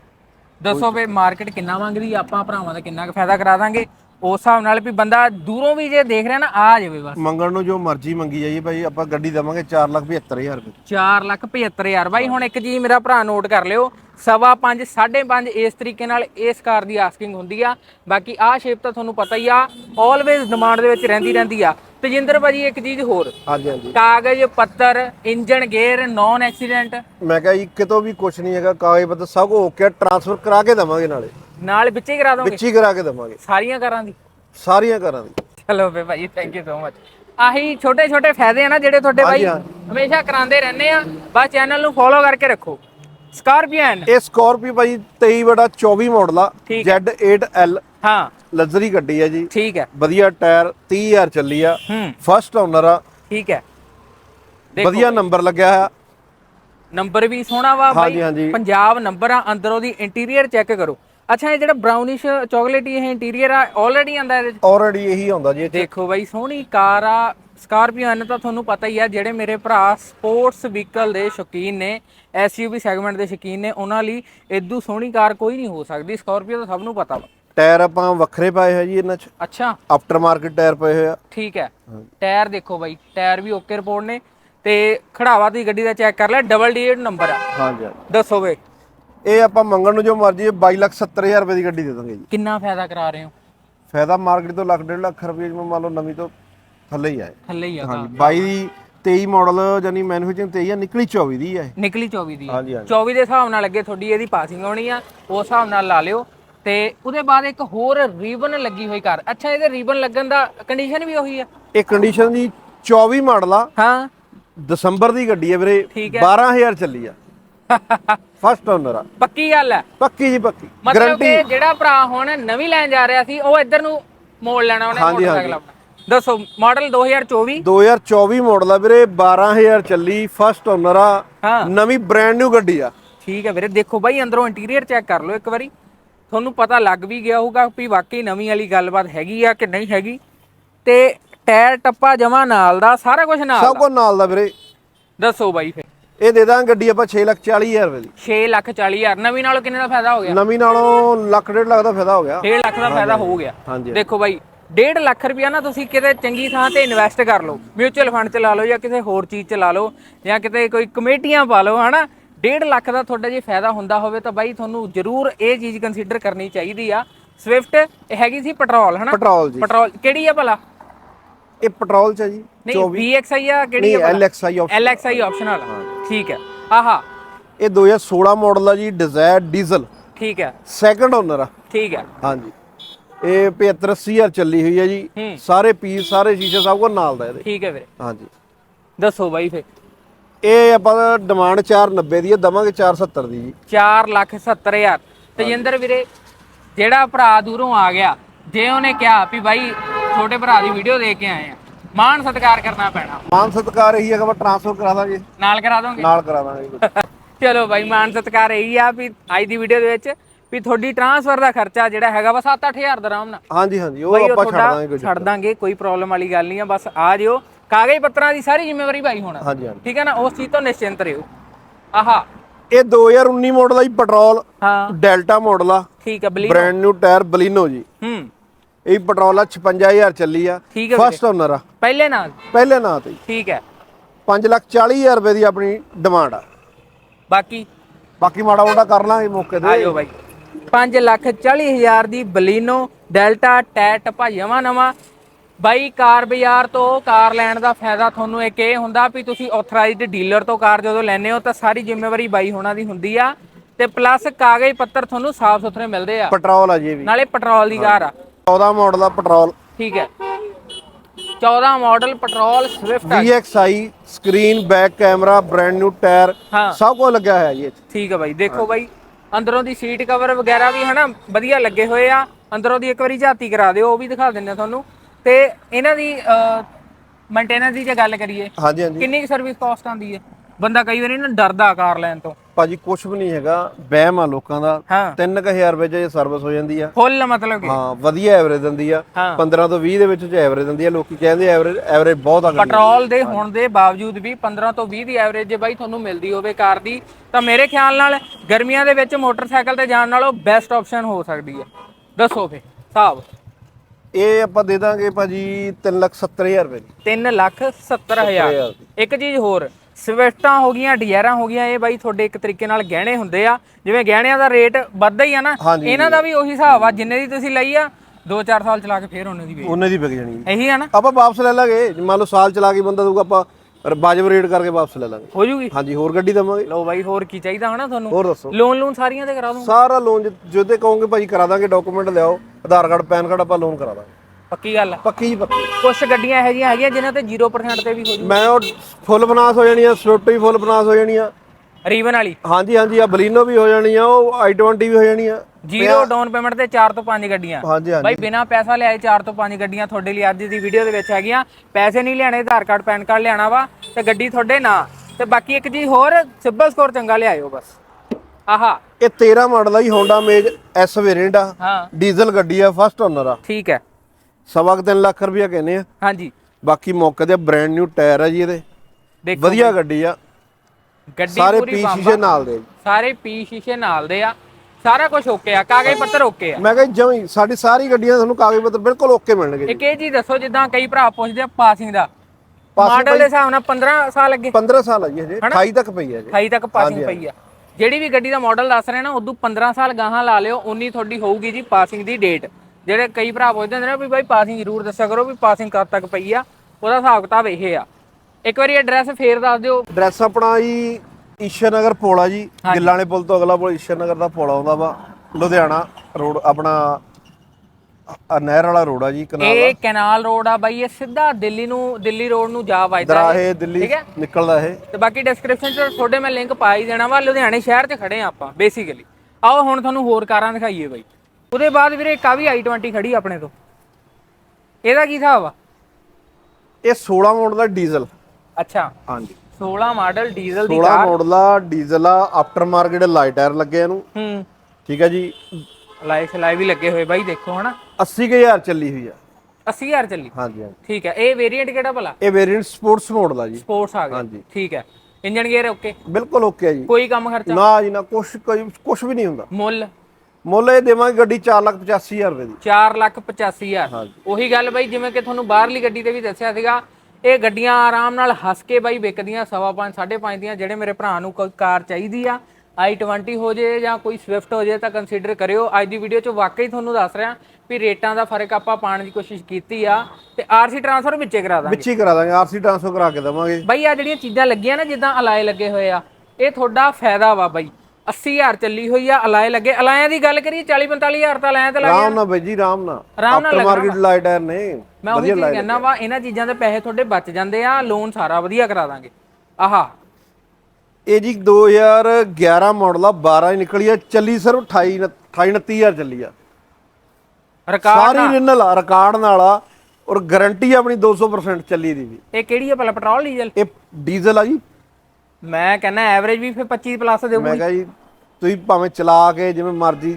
ਦੱਸੋ ਵੀ ਮਾਰਕੀਟ ਕਿੰਨਾ ਮੰਗਦੀ ਆਪਾਂ ਭਰਾਵਾਂ ਦਾ ਕਿੰਨਾ ਕੁ ਫਾਇਦਾ ਕਰਾ ਦਾਂਗੇ? ਉਸ ਹਿਸਾਬ ਨਾਲ ਵੀ ਬੰਦਾ ਦੂਰੋਂ ਵੀ ਜੇ ਦੇਖ ਰਿਹਾ ਨਾ ਆ ਜਾਵੇ ਬਸ। ਮੰਗਣ ਨੂੰ ਜੋ ਮਰਜ਼ੀ ਮੰਗੀ ਜਾਈਏ ਭਾਈ ਆਪਾਂ ਗੱਡੀ ਦੇਵਾਂਗੇ 475000 ਰੁਪਏ। 4 ਲੱਖ 75 ਹਜ਼ਾਰ। ਬਾਈ ਹੁਣ ਇੱਕ ਚੀਜ਼ ਮੇਰਾ ਭਰਾ ਨੋਟ ਕਰ ਲਿਓ ਸਵਾ 5 5.5 ਇਸ ਤਰੀਕੇ ਨਾਲ ਇਸ ਕਾਰ ਦੀ ਆਸਕਿੰਗ ਹੁੰਦੀ ਆ। ਬਾਕੀ ਆਹ ਸ਼ੇਪ ਤਾਂ ਤੁਹਾਨੂੰ ਪਤਾ ਹੀ ਆ ਆਲਵੇਜ਼ ਡਿਮਾਂਡ ਦੇ ਵਿੱਚ ਰਹਿੰਦੀ ਰਹਿੰਦੀ ਆ। ਤਜਿੰਦਰ ਭਾਜੀ ਇੱਕ ਚੀਜ਼ ਹੋਰ। ਹਾਂਜੀ ਹਾਂਜੀ। ਕਾਗਜ਼ ਪੱਤਰ ਇੰਜਨ ਗੇਅਰ ਨੌਨ ਐਕਸੀਡੈਂਟ ਮੈਂ ਕਿਹਾ ਜੀ ਕਿਤੋਂ ਵੀ ਕੁਝ ਨਹੀਂ ਹੈਗਾ ਕਾਗਜ਼ ਪੱਤਰ ਸਭ ਓਕੇ ਟ੍ਰਾਂਸਫਰ ਕਰਾ ਕੇ ਦੇਵਾਂਗੇ ਨਾਲੇ। ਨਾਲ ਵਿੱਚ ਹੀ ਕਰਾ ਦੋਗੇ? ਵਿੱਚ ਹੀ ਕਰਾ ਕੇ ਦੇਵਾਂਗੇ। ਸਾਰੀਆਂ ਕਾਰਾਂ ਦੀ? ਸਾਰੀਆਂ ਕਾਰਾਂ ਦੀ। ਚਲੋ ਫੇ ਭਾਈ ਥੈਂਕ ਯੂ ਸੋ ਮਚ ਆਹੀ ਛੋਟੇ ਛੋਟੇ ਫਾਇਦੇ ਆ ਨਾ ਜਿਹੜੇ ਤੁਹਾਡੇ ਭਾਈ ਹਮੇਸ਼ਾ ਕਰਾਉਂਦੇ ਰਹਿੰਦੇ ਆ ਬਸ ਚੈਨਲ ਨੂੰ ਫੋਲੋ ਕਰਕੇ ਰੱਖੋ। ਸਕਾਰਪੀਅਨ ਇਹ ਸਕੋਰਪੀਓ ਭਾਈ 23 ਬੜਾ 24 ਮਾਡਲ ਆ ਠੀਕ ਹੈ। Z8L ਹਾਂ। ਲਗਜ਼ਰੀ ਗੱਡੀ ਆ ਜੀ। ਠੀਕ ਹੈ। ਵਧੀਆ ਟਾਇਰ 30000 ਚੱਲੀ ਆ। ਹੂੰ। ਫਸਟ ਓਨਰ ਆ। ਠੀਕ ਹੈ। ਵਧੀਆ ਨੰਬਰ ਲੱਗਿਆ ਆ ਨੰਬਰ ਵੀ ਸੋਹਣਾ ਵਾ ਬਾਈ। ਪੰਜਾਬ ਨੰਬਰ ਆ ਅੰਦਰੋਂ ਦੀ ਇੰਟੀਰੀਅਰ ਚੈੱਕ ਕਰੋ। ਅੱਛਾ ਇਹ ਜਿਹੜਾ ਬ੍ਰਾਊਨਿਸ਼ ਚਾਕਲੇਟੀ ਇਹ ਇੰਟੀਰੀਅਰ ਆ ਆਲਰੇਡੀ ਆਂਦਾ ਇਹਦੇ ਚ? ਆਲਰੇਡੀ ਇਹੀ ਹੁੰਦਾ ਜੀ ਇਹ 'ਚ। ਦੇਖੋ ਬਾਈ ਸੋਹਣੀ ਕਾਰ ਆ ਸਕਾਰਪੀਓ ਐਨ ਤਾਂ ਤੁਹਾਨੂੰ ਪਤਾ ਹੀ ਆ ਜਿਹੜੇ ਮੇਰੇ ਭਰਾ ਸਪੋਰਟਸ ਵਹੀਕਲ ਦੇ ਸ਼ੌਕੀਨ ਨੇ ਐਸਯੂਵੀ ਸੈਗਮੈਂਟ ਦੇ ਸ਼ੌਕੀਨ ਨੇ ਉਹਨਾਂ ਲਈ ਇਦੋਂ ਸੋਹਣੀ ਕਾਰ ਕੋਈ ਨਹੀਂ ਹੋ ਸਕਦੀ ਸਕਾਰਪੀਓ ਤਾਂ ਸਭ ਨੂੰ ਪਤਾ ਵਾ। ਟਾਇਰ ਆਪਾਂ ਵੱਖਰੇ ਪਾਏ ਹੋਏ ਜੀ ਇਹਨਾਂ 'ਚ। ਅੱਛਾ। ਆਫਟਰ ਮਾਰਕੀਟ ਟਾਇਰ ਪਏ ਹੋਏ ਆ। ਠੀਕ ਹੈ। ਟਾਇਰ ਦੇਖੋ ਬਾਈ ਟਾਇਰ ਵੀ ਓਕੇ ਰਿਪੋਰਟ ਨੇ ਤੇ ਖੜਾਵਾ ਦੀ ਗੱਡੀ ਦਾ ਚੈੱਕ ਕਰ ਲੈ ਡਬਲ ਡੀਏਟ ਨੰਬਰ ਆ। ਹਾਂਜੀ ਹਾਂਜੀ। ਦੱਸੋ ਵੇ ਇਹ ਆਪਾਂ ਮੰਗਣ ਨੂੰ ਜੋ ਮਰਜ਼ੀ 2270000 ਰੁਪਏ ਦੀ ਗੱਡੀ ਦੇ ਦਾਂਗੇ ਜੀ। ਕਿੰਨਾ ਫਾਇਦਾ ਕਰਾ ਰਹੇ ਹੋ? ਫਾਇਦਾ ਮਾਰਕੀਟ ਤੋਂ ਲੱਖ ਡੇਢ ਲੱਖ ਰੁਪਏ ਜਿਵੇਂ ਮੰਨ ਲਓ ਨਵੀਂ ਤੋਂ ਥੱਲੇ ਹੀ ਆਏ ਥੱਲੇ ਹੀ ਆ ਹਾਂਜੀ 22 ਦੀ 23 ਮਾਡਲ ਜਾਨੀ ਮੈਨੂਫੈਕਚਰਿੰਗ 23 ਆ ਨਿਕਲੀ 24 ਦੀ ਆ ਇਹ। ਨਿਕਲੀ 24 ਦੀ ਹਾਂਜੀ, ਹਾਂਜੀ। 24 ਦੇ ਹਿਸਾਬ ਨਾਲ ਅੱਗੇ ਤੁਹਾਡੀ ਇਹਦੀ ਪਾਸਿੰਗ ਹੋਣੀ ਆ ਉਸ ਹਿਸਾਬ ਨਾਲ ਲਾ ਲਿਓ। ਤੇ ਉਹਦੇ ਬਾਅਦ ਇੱਕ ਹੋਰ ਰੀਬਨ ਲੱਗੀ ਹੋਈ ਕਾਰ ਅੱਛਾ ਇਹਦੇ ਰੀਬਨ ਲੱਗਣ ਦਾ ਕੰਡੀਸ਼ਨ ਵੀ ਉਹੀ ਆ? ਇਹ ਕੰਡੀਸ਼ਨ ਦੀ 24 ਮਾਡਲ ਆ। ਹਾਂ। ਦਸੰਬਰ ਦੀ ਗੱਡੀ ਹੈ ਵੀਰੇ ਠੀਕ ਹੈ। 12000 ਚੱਲੀ ਆ। ਫਸਟ ਓਨਰ ਆ। ਪੱਕੀ ਗੱਲ ਹੈ। ਪੱਕੀ ਜੀ ਪੱਕੀ। ਮਤਲਬ ਗਾਰੰਟੀ ਕਿ ਜਿਹੜਾ ਭਰਾ ਹੁਣ ਨਵੀਂ ਲੈਣ ਜਾ ਰਿਹਾ ਸੀ ਉਹ ਇੱਧਰ ਨੂੰ ਮੋੜ ਲੈਣਾ ਉਹਨੇ ਹਾਂਜੀ, ਮੋਟਰਸਾਈਕਲ ਆਪਣਾ। ਦੱਸੋ ਮਾਡਲ 2024 2024 ਮਾਡਲ ਆ ਵੀਰੇ 12000 ਚੱਲੀ ਫਸਟ ਓਨਰ ਆ। ਹਾਂ। ਨਵੀਂ ਬ੍ਰਾਂਡ ਨਿਊ ਗੱਡੀ ਆ। ਠੀਕ ਹੈ ਵੀਰੇ ਦੇਖੋ ਬਾਈ ਅੰਦਰੋਂ ਇੰਟੀਰੀਅਰ ਚੈੱਕ ਕਰ ਲਓ ਇੱਕ ਵਾਰੀ। ਤੁਹਾਨੂੰ ਪਤਾ ਲੱਗ ਵੀ ਗਿਆ ਹੋਊਗਾ ਵੀ ਵਾਕਈ ਨਵੀਂ ਵਾਲੀ ਗੱਲਬਾਤ ਹੈਗੀ ਆ ਕਿ ਨਹੀਂ ਹੈਗੀ। ਤੇ ਟਾਇਰ ਟੱਪਾ ਜਮਾ ਨਾਲ ਦਾ ਸਾਰਾ ਕੁਝ ਨਾਲ ਸਭ ਦਾ। ਕੁਝ ਨਾਲ ਦਾ ਵੀਰੇ। ਦੱਸੋ ਬਾਈ ਫੇ ਇਹ ਦੇ ਦਾਂ ਗੱਡੀ ਆਪਾਂ 6 ਲੱਖ 40 ਹਜ਼ਾਰ ਰੁਪਏ ਦੀ। 6 ਲੱਖ 40 ਹਜ਼ਾਰ। ਨਵੀਂ ਨਾਲੋਂ ਕਿੰਨੇ ਦਾ ਫਾਇਦਾ ਹੋ ਗਿਆ? ਨਵੀਂ ਨਾਲੋਂ ਲੱਖ ਡੇਢ ਲੱਖ ਦਾ ਫਾਇਦਾ ਹੋ ਗਿਆ। 1.5 ਲੱਖ ਦਾ ਫਾਇਦਾ ਹੋ ਗਿਆ। ਹਾਂਜੀ। ਦੇਖੋ ਬਾਈ 1.5 ਲੱਖ ਰੁਪਇਆ ਨਾ ਤੁਸੀਂ ਕਿਤੇ ਚੰਗੀ ਥਾਂ ਤੇ ਇਨਵੈਸਟ ਕਰ ਲਓ। ਮਿਊਚੁਅਲ ਫੰਡ ਚ ਲਾ ਲਓ ਜਾਂ ਕਿਸੇ ਹੋਰ ਚੀਜ਼ ਚ ਲਾ ਲਓ ਜਾਂ ਕਿਤੇ ਕੋਈ ਕਮੇਟੀਆਂ ਪਾ ਲਓ ਹਨਾ? 1.5 ਲੱਖ ਦਾ ਤੁਹਾਡਾ ਜੇ ਫਾਇਦਾ ਹੁੰਦਾ ਹੋਵੇ ਤਾਂ ਬਾਈ ਤੁਹਾਨੂੰ ਜ਼ਰੂਰ ਇਹ ਚੀਜ਼ ਕੰਸੀਡਰ ਕਰਨੀ ਚਾਹੀਦੀ ਆ। ਸਵਿਫਟ ਹੈਗੀ ਸੀ ਪੈਟਰੋਲ ਹਨਾ? ਪੈਟਰੋਲ ਜੀ। ਪੈਟਰੋਲ ਕਿਹੜੀ ਆ ਭਲਾ? ਇਹ ਪੈਟਰੋਲ ਚ ਆ ਜੀ ਨਹੀਂ VXI ਆ ਕਿਹੜੀ ਨਹੀਂ ਆ LXI option LXI ਆਪਸ਼ਨਲ ਠੀਕ ਹੈ। ਆਹਾ। ਇਹ 2016 ਮਾਡਲ ਆ ਜੀ ਡਿਜ਼ਾਇਰ ਡੀਜ਼ਲ ਠੀਕ ਹੈ। ਸੈਕੰਡ ਓਨਰ ਆ। ਠੀਕ ਹੈ। ਹਾਂਜੀ। ਇਹ 75 ਹਜ਼ਾਰ ਚੱਲੀ ਹੋਈ ਹੈ ਜੀ। ਹੂੰ। ਸਾਰੇ ਪੀਸ ਸਾਰੇ ਸ਼ੀਸ਼ੇ ਸਭ ਕੁਝ ਨਾਲ ਦਾ ਇਹਦੇ। ਠੀਕ ਹੈ ਵੀਰੇ। ਹਾਂਜੀ। ਦੱਸੋ ਬਾਈ ਫੇ ਇਹ ਆਪਾਂ ਡਿਮਾਂਡ 490 ਦੀ ਹੈ ਦਵਾਂਗੇ 470 ਦੀ ਜੀ। 4 ਲੱਖ 70 ਹਜ਼ਾਰ। ਤਜਿੰਦਰ ਵੀਰੇ ਜਿਹੜਾ ਭਰਾ ਦੂਰੋਂ ਆ ਗਿਆ ਜੇ ਉਹਨੇ ਕਿਹਾ ਵੀ ਬਾਈ ਛੋਟੇ ਭਰਾ ਦੀ ਵੀਡੀਓ ਦੇਖ ਕੇ ਆਏ ਆ। ਮਾਣ ਸਤਿਕਾਰ ਕਰਨਾ ਪੈਣਾ। ਮਾਨ ਸਤਕਾਰ ਇਹੀ ਹੈਗਾ ਵਾ ਟ੍ਰਾਂਸਫਰ ਕਰਾ ਦਾਂਗੇ। ਨਾਲ ਕਰਾ ਦੋਗੇ? ਨਾਲ ਕਰਾ ਦਾਂਗੇ ਚਲੋ ਬਾਈ ਮਾਣ ਸਤਿਕਾਰ ਇਹੀ ਆ ਵੀ ਅੱਜ ਦੀ ਵੀਡੀਓ ਦੇ ਵਿੱਚ ਵੀ ਤੁਹਾਡੀ ਟਰਾਂਸਫਰ ਦਾ ਖਰਚਾ ਜਿਹੜਾ ਹੈਗਾ ਵਾ 7-8000 ਦਾ ਆਰਾਮ ਨਾਲ। ਹਾਂਜੀ ਹਾਂਜੀ ਉਹ ਬਾਈ ਉਹ ਆਪਾਂ ਛੱਡ ਤੁਹਾਡਾ ਦਾਂਗੇ ਕੁਝ ਛੱਡ ਦਾਂਗੇ ਕੋਈ ਪ੍ਰੋਬਲਮ ਵਾਲੀ ਗੱਲ ਨਹੀਂ ਆ ਬਸ ਆ ਜਿਓ। ਕਾਗਜ਼ ਪੱਤਰਾਂ ਦੀ ਸਾਰੀ ਜ਼ਿੰਮੇਵਾਰੀ ਭਾਈ ਹੋਣਾ। ਹਾਂਜੀ ਹਾਂਜੀ। ਠੀਕ ਹੈ ਨਾ ਉਸ ਚੀਜ਼ ਤੋਂ ਨਿਸ਼ਚਿੰਤ ਰਹੋ। ਆਹਾ। ਇਹ 2019 ਮਾਡਲ ਆ ਜੀ ਪੈਟਰੋਲ ਹਾਂ। ਡੈਲਟਾ ਮਾਡਲ ਆ। ਠੀਕ ਹੈ ਬਲੀ brand new tyre Baleno ji. ਹੂੰ। ਇਹ ਪੈਟਰੋਲ ਆ 56000 ਚੱਲੀ ਆ। ਠੀਕ ਹੈ ਫਸਟ ਓਨਰ ਆ। ਪਹਿਲੇ ਨਾਲ ਪਹਿਲੇ ਨਾਂ ਤੇ। ਠੀਕ ਹੈ। 5 ਲੱਖ 40 ਹਜ਼ਾਰ ਰੁਪਏ ਦੀ ਆਪਣੀ ਡਿਮਾਂਡ ਆ। ਬਾਕੀ? ਬਾਕੀ ਮਾੜਾ ਮੋਟਾ ਕਰ ਲਾਂਗੇ ਮੌਕੇ ਤੇ। ਆਜੋ ਬਾਈ। 5 ਲੱਖ 40 ਹਜ਼ਾਰ ਦੀ ਬਲੀਨੋ ਡੈਲਟਾ ਟੈਟ ਭਾਜਵਾ ਨਵਾਂ। ਬਾਈ ਕਾਰ ਬਾਜ਼ਾਰ ਤੋਂ ਕਾਰ ਲੈਣ ਦਾ ਫਾਇਦਾ ਤੁਹਾਨੂੰ ਇੱਕ ਇਹ ਹੁੰਦਾ ਵੀ ਤੁਸੀਂ ਆਥੋਰਾਈਜ਼ਡ ਡੀਲਰ ਤੋਂ ਕਾਰ ਜਦੋਂ ਲੈਨੇ ਹੋ ਤਾਂ ਸਾਰੀ ਜ਼ਿੰਮੇਵਾਰੀ ਬਾਈ ਹੋਣਾ ਦੀ ਹੁੰਦੀ ਆ। ਤੇ ਪਲੱਸ ਕਾਗਜ਼ ਪੱਤਰ ਤੁਹਾਨੂੰ ਸਾਫ਼ ਸੁਥਰੇ ਮਿਲਦੇ ਆ। ਪੈਟਰੋਲ ਆ ਜੀ ਇਹ ਵੀ। ਨਾਲੇ ਪੈਟਰੋਲ ਦੀ ਕਾਰ ਆ। 14 ਮਾਡਲ ਆ ਪੈਟਰੋਲ ਠੀਕ ਹੈ। 14 ਮਾਡਲ ਪੈਟਰੋਲ ਸਵਿਫਟ ਆ VXI screen back camera brand new tyre ਹਾਂ। ਸਭ ਕੁਝ ਲੱਗਿਆ ਹੋਇਆ ਜੀ ਇਹ 'ਚ। ਠੀਕ ਹੈ ਬਾਈ ਦੇਖੋ ਬਾਈ ਅੰਦਰੋਂ ਦੀ ਸੀਟ ਕਵਰ ਵਗੈਰਾ ਵੀ ਹਨਾ ਵਧੀਆ ਲੱਗੇ ਹੋਏ ਆ। ਅੰਦਰੋਂ ਦੀ ਇੱਕ ਵਾਰੀ ਝਾਤੀ ਕਰਾ ਦਿਓ ਉਹ ਵੀ ਦਿਖਾ ਦਿੰਦੇ ਆ ਤੁਹਾਨੂੰ। ਤੇ ਇਹਨਾਂ ਦੀ ਮੇਨਟੇਨੈਂਸ ਦੀ ਜੇ ਗੱਲ ਕਰੀਏ ਹਾਂਜੀ ਹਾਂਜੀ। ਕਿੰਨੀ ਕੁ ਸਰਵਿਸ ਕਾਸਟ ਆਂਦੀ ਹੈ? ਬੰਦਾ ਕਈ ਵਾਰੀ ਨਾ ਡਰਦਾ ਕਾਰ ਲੈਣ ਤੋਂ। ਭਾਜੀ ਕੁਝ ਵੀ ਨਹੀਂ ਹੈਗਾ। ਵਹਿਮ ਆ ਲੋਕਾਂ ਦਾ। ਹਾਂ। 3000 ਰੁਪਏ 'ਚ ਇਹ ਸਰਵਿਸ ਹੋ ਜਾਂਦੀ ਆ। ਫੁੱਲ ਮਤਲਬ ਕਿ। ਹਾਂ ਵਧੀਆ ਐਵਰੇਜ ਦਿੰਦੀ ਆ। ਹਾਂ। 15 ਤੋਂ 20 ਦੇ ਵਿੱਚ ਚ ਐਵਰੇਜ ਦਿੰਦੀ ਆ ਲੋਕੀ ਕਹਿੰਦੇ ਐਵਰੇਜ ਐਵਰੇਜ ਬਹੁਤ ਦੀ। ਪੈਟਰੋਲ ਦੇ ਹੋਣ ਦੇ ਬਾਵਜੂਦ ਵੀ 15 ਤੋਂ 20 ਦੀ ਐਵਰੇਜ ਜੇ ਬਾਈ ਤੁਹਾਨੂੰ ਮਿਲਦੀ ਹੋਵੇ ਕਾਰ ਦੀ ਤਾਂ ਮੇਰੇ ਖਿਆਲ ਨਾਲ ਗਰਮੀਆਂ ਦੇ ਵਿੱਚ ਮੋਟਰਸਾਈਕਲ ਤੇ ਜਾਣ ਨਾਲੋਂ ਬੈਸਟ ਆਪਸ਼ਨ ਹੋ ਸਕਦੀ ਹੈ ਦੱਸੋ ਫੇ ਹਿਸਾਬ। ਇਹ ਆਪਾਂ ਦੇ ਦਾਂਗੇ ਭਾਜੀ 370000 ਰੁਪਏ ਦੀ। 3 ਲੱਖ 70 ਹਜ਼ਾਰ। ਹਜ਼ਾਰ ਇੱਕ ਚੀਜ਼ ਹੋਰ ਸਵਿਫਟਾਂ ਹੋ ਗਈਆਂ ਡਿਜ਼ਾਇਰਾਂ ਹੋ ਗਈਆਂ ਇਹ ਬਾਈ ਤੁਹਾਡੇ ਇੱਕ ਤਰੀਕੇ ਨਾਲ ਗਹਿਣੇ ਹੁੰਦੇ ਆ। ਜਿਵੇਂ ਗਹਿਣਿਆਂ ਦਾ ਰੇਟ ਵੱਧਦਾ ਹੀ ਆ ਨਾ ਹਾਂਜੀ। ਇਹਨਾਂ ਦਾ ਵੀ ਉਹੀ ਹਿਸਾਬ ਆ ਜਿੰਨੇ ਦੀ ਤੁਸੀਂ ਲਈ ਆ 2-4 ਸਾਲ ਚਲਾ ਕੇ ਫੇਰ ਉਹਨੇ ਦੀ ਵੇਚ। ਉਹਨੇ ਦੀ ਵਿਕ ਜਾਣੀ ਇਹੀ ਆ ਨਾ। ਆਪਾਂ ਵਾਪਸ ਲੈ ਲਾਂਗੇ। ਜੇ ਮੰਨ ਲਓ ਸਾਲ ਚਲਾ ਕੇ ਬੰਦਾ ਦਊਗਾ ਆਪਾਂ ਬਾਜਬ ਰੇਟ ਕਰਕੇ ਵਾਪਸ ਲੈ ਲਾਂਗੇ। ਹੋ ਜੂਗੀ। ਹਾਂਜੀ ਹੋਰ ਗੱਡੀ ਦਵਾਂਗੇ। ਲਓ ਬਾਈ ਹੋਰ ਕੀ ਚਾਹੀਦਾ ਹਨਾ ਤੁਹਾਨੂੰ? ਹੋਰ ਦੱਸੋ। ਲੋਨ ਲੋਨ ਸਾਰੀਆਂ ਤੇ ਕਰਾ ਦੂੰ ਸਾਰਾ ਲੋਨ ਜਿਹਦੇ ਕਹੋਗੇ ਭਾਜੀ ਕਰਾ ਦਾਂਗੇ ਡਾਕੂਮੈਂਟ ਲਿਆਓ ਆਧਾਰ ਕਾਰਡ ਪੈਨ ਕਾਰਡ ਆਪਾਂ ਲੋਨ ਕਰਾ ਦਾਂਗੇ। ਪੱਕੀ ਗੱਲ ਆ। ਪੱਕੀ ਜੀ ਪੱਕੀ। ਕੁਝ ਗੱਡੀਆਂ ਇਹੋ ਜਿਹੀਆਂ ਹੈਗੀਆਂ ਜਿਨ੍ਹਾਂ ਤੇ 0% ਤੇ ਵੀ ਹੋ ਜੂ। ਮੈਂ ਉਹ ਫੁੱਲ ਬਨਾਸ ਹੋ ਜਾਣੀ ਆ ਸਵਿਫਟ ਵੀ ਫੁੱਲ ਬਨਾਸ ਹੋ ਜਾਣੀ ਆ ਰੀਵਨ ਵਾਲੀ? ਹਾਂਜੀ ਹਾਂਜੀ ਆ ਬਲੀਨੋ ਵੀ ਹੋ ਜਾਣੀ ਆ ਉਹ i20 ਵੀ ਹੋ ਜਾਣੀ ਆ ਜ਼ੀਰੋ ਡਾਊਨ ਪੇਮੈਂਟ ਤੇ 4 ਤੋਂ 5 ਗੱਡੀਆਂ। ਹਾਂਜੀ ਹਾਂਜੀ। ਬਾਈ ਬਿਨਾ ਪੈਸਾ ਲਿਆਏ 4 ਤੋਂ 5 ਗੱਡੀਆਂ ਤੁਹਾਡੇ ਲਈ ਅੱਜ ਦੀ ਵੀਡੀਓ ਦੇ ਵਿੱਚ ਹੈਗੀਆਂ। ਪੈਸੇ ਨਹੀਂ ਲਿਆਣੇ ਆਧਾਰ ਕਾਰਡ ਪੈਨ ਕਾਰਡ ਲਿਆਣਾ ਵਾ ਤੇ ਗੱਡੀ ਤੁਹਾਡੇ ਨਾਂ। ਤੇ ਬਾਕੀ ਇੱਕ ਚੀਜ਼ ਹੋਰ ਸਿਬਲ ਸਕੋਰ ਚੰਗਾ ਲਿਆਇਓ ਬਸ। ਆਹਾ। ਇਹ 13 ਮਾਡਲ ਆ ਜੀ Honda Mage S ਵੇਰੀਐਂਟ ਆ। ਹਾਂ। ਡੀਜ਼ਲ ਗੱਡੀ ਆ ਫਸਟ ਓਨਰ ਆ। ਠੀਕ ਹੈ। ਸਵਾ ਕੁ ਤਿੰਨ ਲੱਖ ਰੁਪਇਆ ਕਹਿੰਦੇ ਆ। ਹਾਂਜੀ। ਬਾਕੀ ਮੌਕੇ ਤੇ ਬ੍ਰਾਂਡ ਨਿਊ ਟਾਇਰ ਆ ਜੀ ਇਹਦੇ। ਦੇਖੋ ਵਧੀਆ ਗੱਡੀ ਆ। ਗੱਡੀ ਸਾਰੇ ਪੀ ਸ਼ੀਸ਼ੇ ਨਾਲ ਦੇ ਜੀ। ਸਾਰੇ ਪੀ ਸ਼ੀਸ਼ੇ ਨਾਲ ਦੇ ਆ। ਸਾਰਾ ਕੁਝ ਓਕੇ ਆ। ਕਾਗਜ਼ ਪੱਤਰ ਓਕੇ ਆ। ਮੈਂ ਕਿਹਾ ਜਮੀ ਸਾਡੀ ਸਾਰੀ ਗੱਡੀਆਂ ਦਾ ਤੁਹਾਨੂੰ ਕਾਗਜ਼ ਪੱਤਰ ਬਿਲਕੁਲ ਓਕੇ ਮਿਲਣਗੇ ਜੀ। ਇੱਕ ਇਹ ਚੀਜ਼ ਦੱਸੋ ਜਿੱਦਾਂ ਕਈ ਭਰਾ ਪੁੱਛਦੇ ਆ ਪਾਸਿੰਗ ਦਾ। ਮਾਡਲ ਦੇ ਹਿਸਾਬ ਨਾਲ 15 ਸਾਲ ਅੱਗੇ। 15 ਸਾਲ ਆ ਜੀ ਹਜੇ। 28 ਤੱਕ ਪਈ ਆ ਜੀ। 28 ਤੱਕ ਪਾਸਿੰਗ ਪਈ ਆ। ਜਿਹੜੀ ਵੀ ਗੱਡੀ ਦਾ ਮਾਡਲ ਦੱਸ ਰਹੇ ਨਾ ਉਦੋਂ 15 ਸਾਲ ਗਾਹਾਂ ਲਾ ਲਿਓ ਉਨੀ ਤੁਹਾਡੀ ਹੋਊਗੀ ਜੀ ਪਾਸਿੰਗ ਦੀ ਡੇਟ ਜਿਹੜੇ ਕਈ ਭਰਾ ਪੁੱਛਦੇ ਹੁੰਦੇ ਨੇ ਵੀ ਬਾਈ ਪਾਸਿੰਗ ਜ਼ਰੂਰ ਦੱਸਿਆ ਕਰੋ ਵੀ ਪਾਸਿੰਗ ਕਦ ਤੱਕ ਪਈ ਆ ਉਹਦਾ ਹਿਸਾਬ ਕਿਤਾਬ ਇਹ ਆ। ਇੱਕ ਵਾਰੀ ਐਡਰੈਸ ਫੇਰ ਦੱਸ ਦਿਓ। ਐਡਰੈਸ ਆਪਣਾ ਜੀ ਈਸ਼ਰ ਨਗਰ ਪੋਲਾ ਜੀ ਗਿੱਲਾਂ ਵਾਲੇ ਪੁਲ ਤੋਂ ਅਗਲਾ ਪੁਲ ਈਸ਼ਰ ਨਗਰ ਦਾ ਪੋਲਾ ਆਉਂਦਾ ਵਾ ਲੁਧਿਆਣਾ ਰੋਡ ਆਪਣਾ ਆ ਨਹਿਰ ਵਾਲਾ ਰੋਡ ਆ ਜੀ ਕਨਾਲ ਇਹ ਕੈਨਾਲ ਰੋਡ ਆ ਬਾਈ ਇਹ ਸਿੱਧਾ ਦਿੱਲੀ ਨੂੰ ਦਿੱਲੀ ਰੋਡ ਨੂੰ ਜਾ ਵੱਜਦਾ ਇਹ। ਦਰਾਹੇ ਦਿੱਲੀ ਹੈ? ਨਿਕਲਦਾ ਇਹ। ਤੇ ਬਾਕੀ ਡਿਸਕ੍ਰਿਪਸ਼ਨ 'ਚ ਤੁਹਾਡੇ ਮੈਂ ਲਿੰਕ ਪਾ ਹੀ ਦੇਣਾ ਵਾ ਲੁਧਿਆਣੇ ਸ਼ਹਿਰ 'ਚ ਖੜੇ ਆ ਆਪਾਂ ਬੇਸਿਕਲੀ ਆਓ ਹੁਣ ਤੁਹਾਨੂੰ ਹੋਰ ਕਾਰਾਂ ਦਿਖਾਈਏ ਬਾਈ। ਉਹਦੇ ਬਾਅਦ ਵੀਰੇ ਇੱਕ ਆ ਵੀ i20 ਖੜੀ ਆ ਆਪਣੇ ਤੋਂ। ਇਹਦਾ ਕੀ ਹਿਸਾਬ ਆ? ਇਹ 16 ਮਾਡਲ ਦਾ ਡੀਜ਼ਲ। ਅੱਛਾ। ਹਾਂਜੀ। 16 ਮਾਡਲ ਡੀਜ਼ਲ ਦੀ 16 ਕਾਰ। ਮਾਡਲ ਦਾ ਡੀਜ਼ਲ ਆ ਆਫਟਰ ਮਾਰਕੀਟ ਲਾਈਟ ਟਾਇਰ ਲੱਗੇ ਇਹਨੂੰ। ਹੂੰ। ਠੀਕ ਹੈ ਜੀ। ਲਾਈਫ ਲਾਈਵ ਵੀ ਲੱਗੇ ਹੋਏ ਬਾਈ ਦੇਖੋ ਹਨਾ। 80000 ਚੱਲੀ ਹੋਈ ਆ। 80000 ਚੱਲੀ। ਹਾਂਜੀ ਹਾਂਜੀ। ਠੀਕ ਹੈ ਇਹ ਵੇਰੀਐਂਟ ਕਿਹੜਾ ਭਲਾ? ਇਹ ਵੇਰੀਐਂਟ ਸਪੋਰਟਸ ਮਾਡਲ ਆ ਜੀ। ਸਪੋਰਟਸ ਆ ਗਿਆ। ਹਾਂਜੀ। ਠੀਕ ਹੈ ਇੰਜਨ ਗੇਅਰ ਓਕੇ ਬਿਲਕੁਲ ਓਕੇ ਆ ਜੀ। ਕੋਈ ਕੰਮ ਖਰਚਾ? ਨਾ ਜੀ ਨਾ ਕੁਛ ਕੋਈ ਕੁਛ ਵੀ ਨਹੀਂ ਹੁੰਦਾ। ਮੁੱਲ? ਮੁੱਲ ਇਹ ਦੇਵਾਂਗੇ ਗੱਡੀ 485000 ਰੁਪਏ ਦੀ। 485000 ਹਾਂਜੀ। ਉਹੀ ਗੱਲ ਬਾਈ ਜਿਵੇਂ ਕਿ ਤੁਹਾਨੂੰ ਬਾਹਰਲੀ ਗੱਡੀ ਤੇ ਵੀ ਦੱਸਿਆ ਸੀਗਾ ਇਹ ਗੱਡੀਆਂ ਆਰਾਮ ਨਾਲ ਹੱਸ ਕੇ ਬਾਈ ਵਿਕਦੀਆਂ ਸਵਾ ਪੰਜ ਸਾਢੇ ਪੰਜ ਦੀਆਂ ਜਿਹੜੇ ਮੇਰੇ ਭਰਾ ਨੂੰ ਕੋਈ ਕਾਰ ਚਾਹੀਦੀ ਆ i20 ਹੋ ਜੇ ਜਾਂ ਕੋਈ ਸਵਿਫਟ ਹੋ ਜੇ ਤਾਂ ਕੰਸੀਡਰ ਕਰਿਓ। ਅੱਜ ਦੀ ਵੀਡੀਓ 'ਚ ਵਾਕਈ ਤੁਹਾਨੂੰ ਦੱਸ ਰਿਹਾ ਵੀ ਰੇਟਾਂ ਦਾ ਫ਼ਰਕ ਆਪਾਂ ਪਾਉਣ ਦੀ ਕੋਸ਼ਿਸ਼ ਕੀਤੀ ਆ ਤੇ ਆਰਸੀ ਟ੍ਰਾਂਸਫਰ ਵਿੱਚੇ ਕਰਾ ਦਾਂਗੇ। ਵਿੱਚ ਕਰਾ ਦਾਂਗੇ ਆਰਸੀ ਟ੍ਰਾਂਸਫਰ ਕਰਾ ਕੇ ਦੇਵਾਂਗੇ। ਬਾਈ ਆ ਜਿਹੜੀਆਂ ਚੀਜ਼ਾਂ ਲੱਗੀਆਂ ਨਾ ਜਿੱਦਾਂ ਅਲਾਏ ਲੱਗੇ ਹੋਏ ਆ ਇਹ ਤੁਹਾਡਾ ਫਾਇਦਾ ਵਾ ਬਾਈ। 80000 ਚੱਲੀ ਹੋਈ ਆ ਅਲਾਏ ਲੱਗੇ। ਅਲਾਇਆਂ ਦੀ ਗੱਲ ਕਰੀਏ 40 45000 ਤਾਂ ਅਲਾਇਆਂ ਤੇ ਲੱਗ ਆਰਾਮ ਨਾਲ ਬਾਈ ਜੀ ਆਰਾਮ ਨਾਲ। ਆਰਾਮ ਨਾਲ ਮਾਰਕੀਟ ਲਾਈਟ ਟਾਇਰ ਨੇ। ਮੈਂ ਉਹੀ ਚੀਜ਼ ਕਹਿੰਦਾ ਵਾ ਇਹਨਾਂ ਚੀਜ਼ਾਂ ਦੇ ਪੈਸੇ ਤੁਹਾਡੇ ਬਚ ਜਾਂਦੇ ਆ ਲੋਨ ਸਾਰਾ ਵਧੀਆ ਕਰਾ ਦਾਂਗੇ। ਆਹਾ। ਇਹ ਜੀ 2011 ਮਾਡਲ ਆ 12 ਹੀ ਨਿਕਲੀ ਆ ਚੱਲੀ ਸਿਰਫ 28 28 29000 ਚੱਲੀ ਆ। ਰਿਕਾਰਡ ਸਾਰੀ ਰਿਨਲ ਆ ਰਿਕਾਰਡ ਨਾਲ ਆ ਔਰ ਗਾਰੰਟੀ ਆਪਣੀ 200% ਚੱਲੀ ਦੀ ਵੀ। ਇਹ ਕਿਹੜੀ ਆ ਭਲਾ ਪੈਟਰੋਲ ਡੀਜ਼ਲ ਇਹ ਡੀਜ਼ਲ ਆ ਜੀ ਮੈਂ ਕਹਿੰਦਾ ਐਵਰੇਜ ਵੀ ਫਿਰ 25 ਪਲੱਸ ਦੇਊ ਮੈਂ ਕਹਾਂ ਜੀ ਤੁਸੀਂ ਭਾਵੇਂ ਚਲਾ ਕੇ ਜਿਵੇਂ ਮਰਜ਼ੀ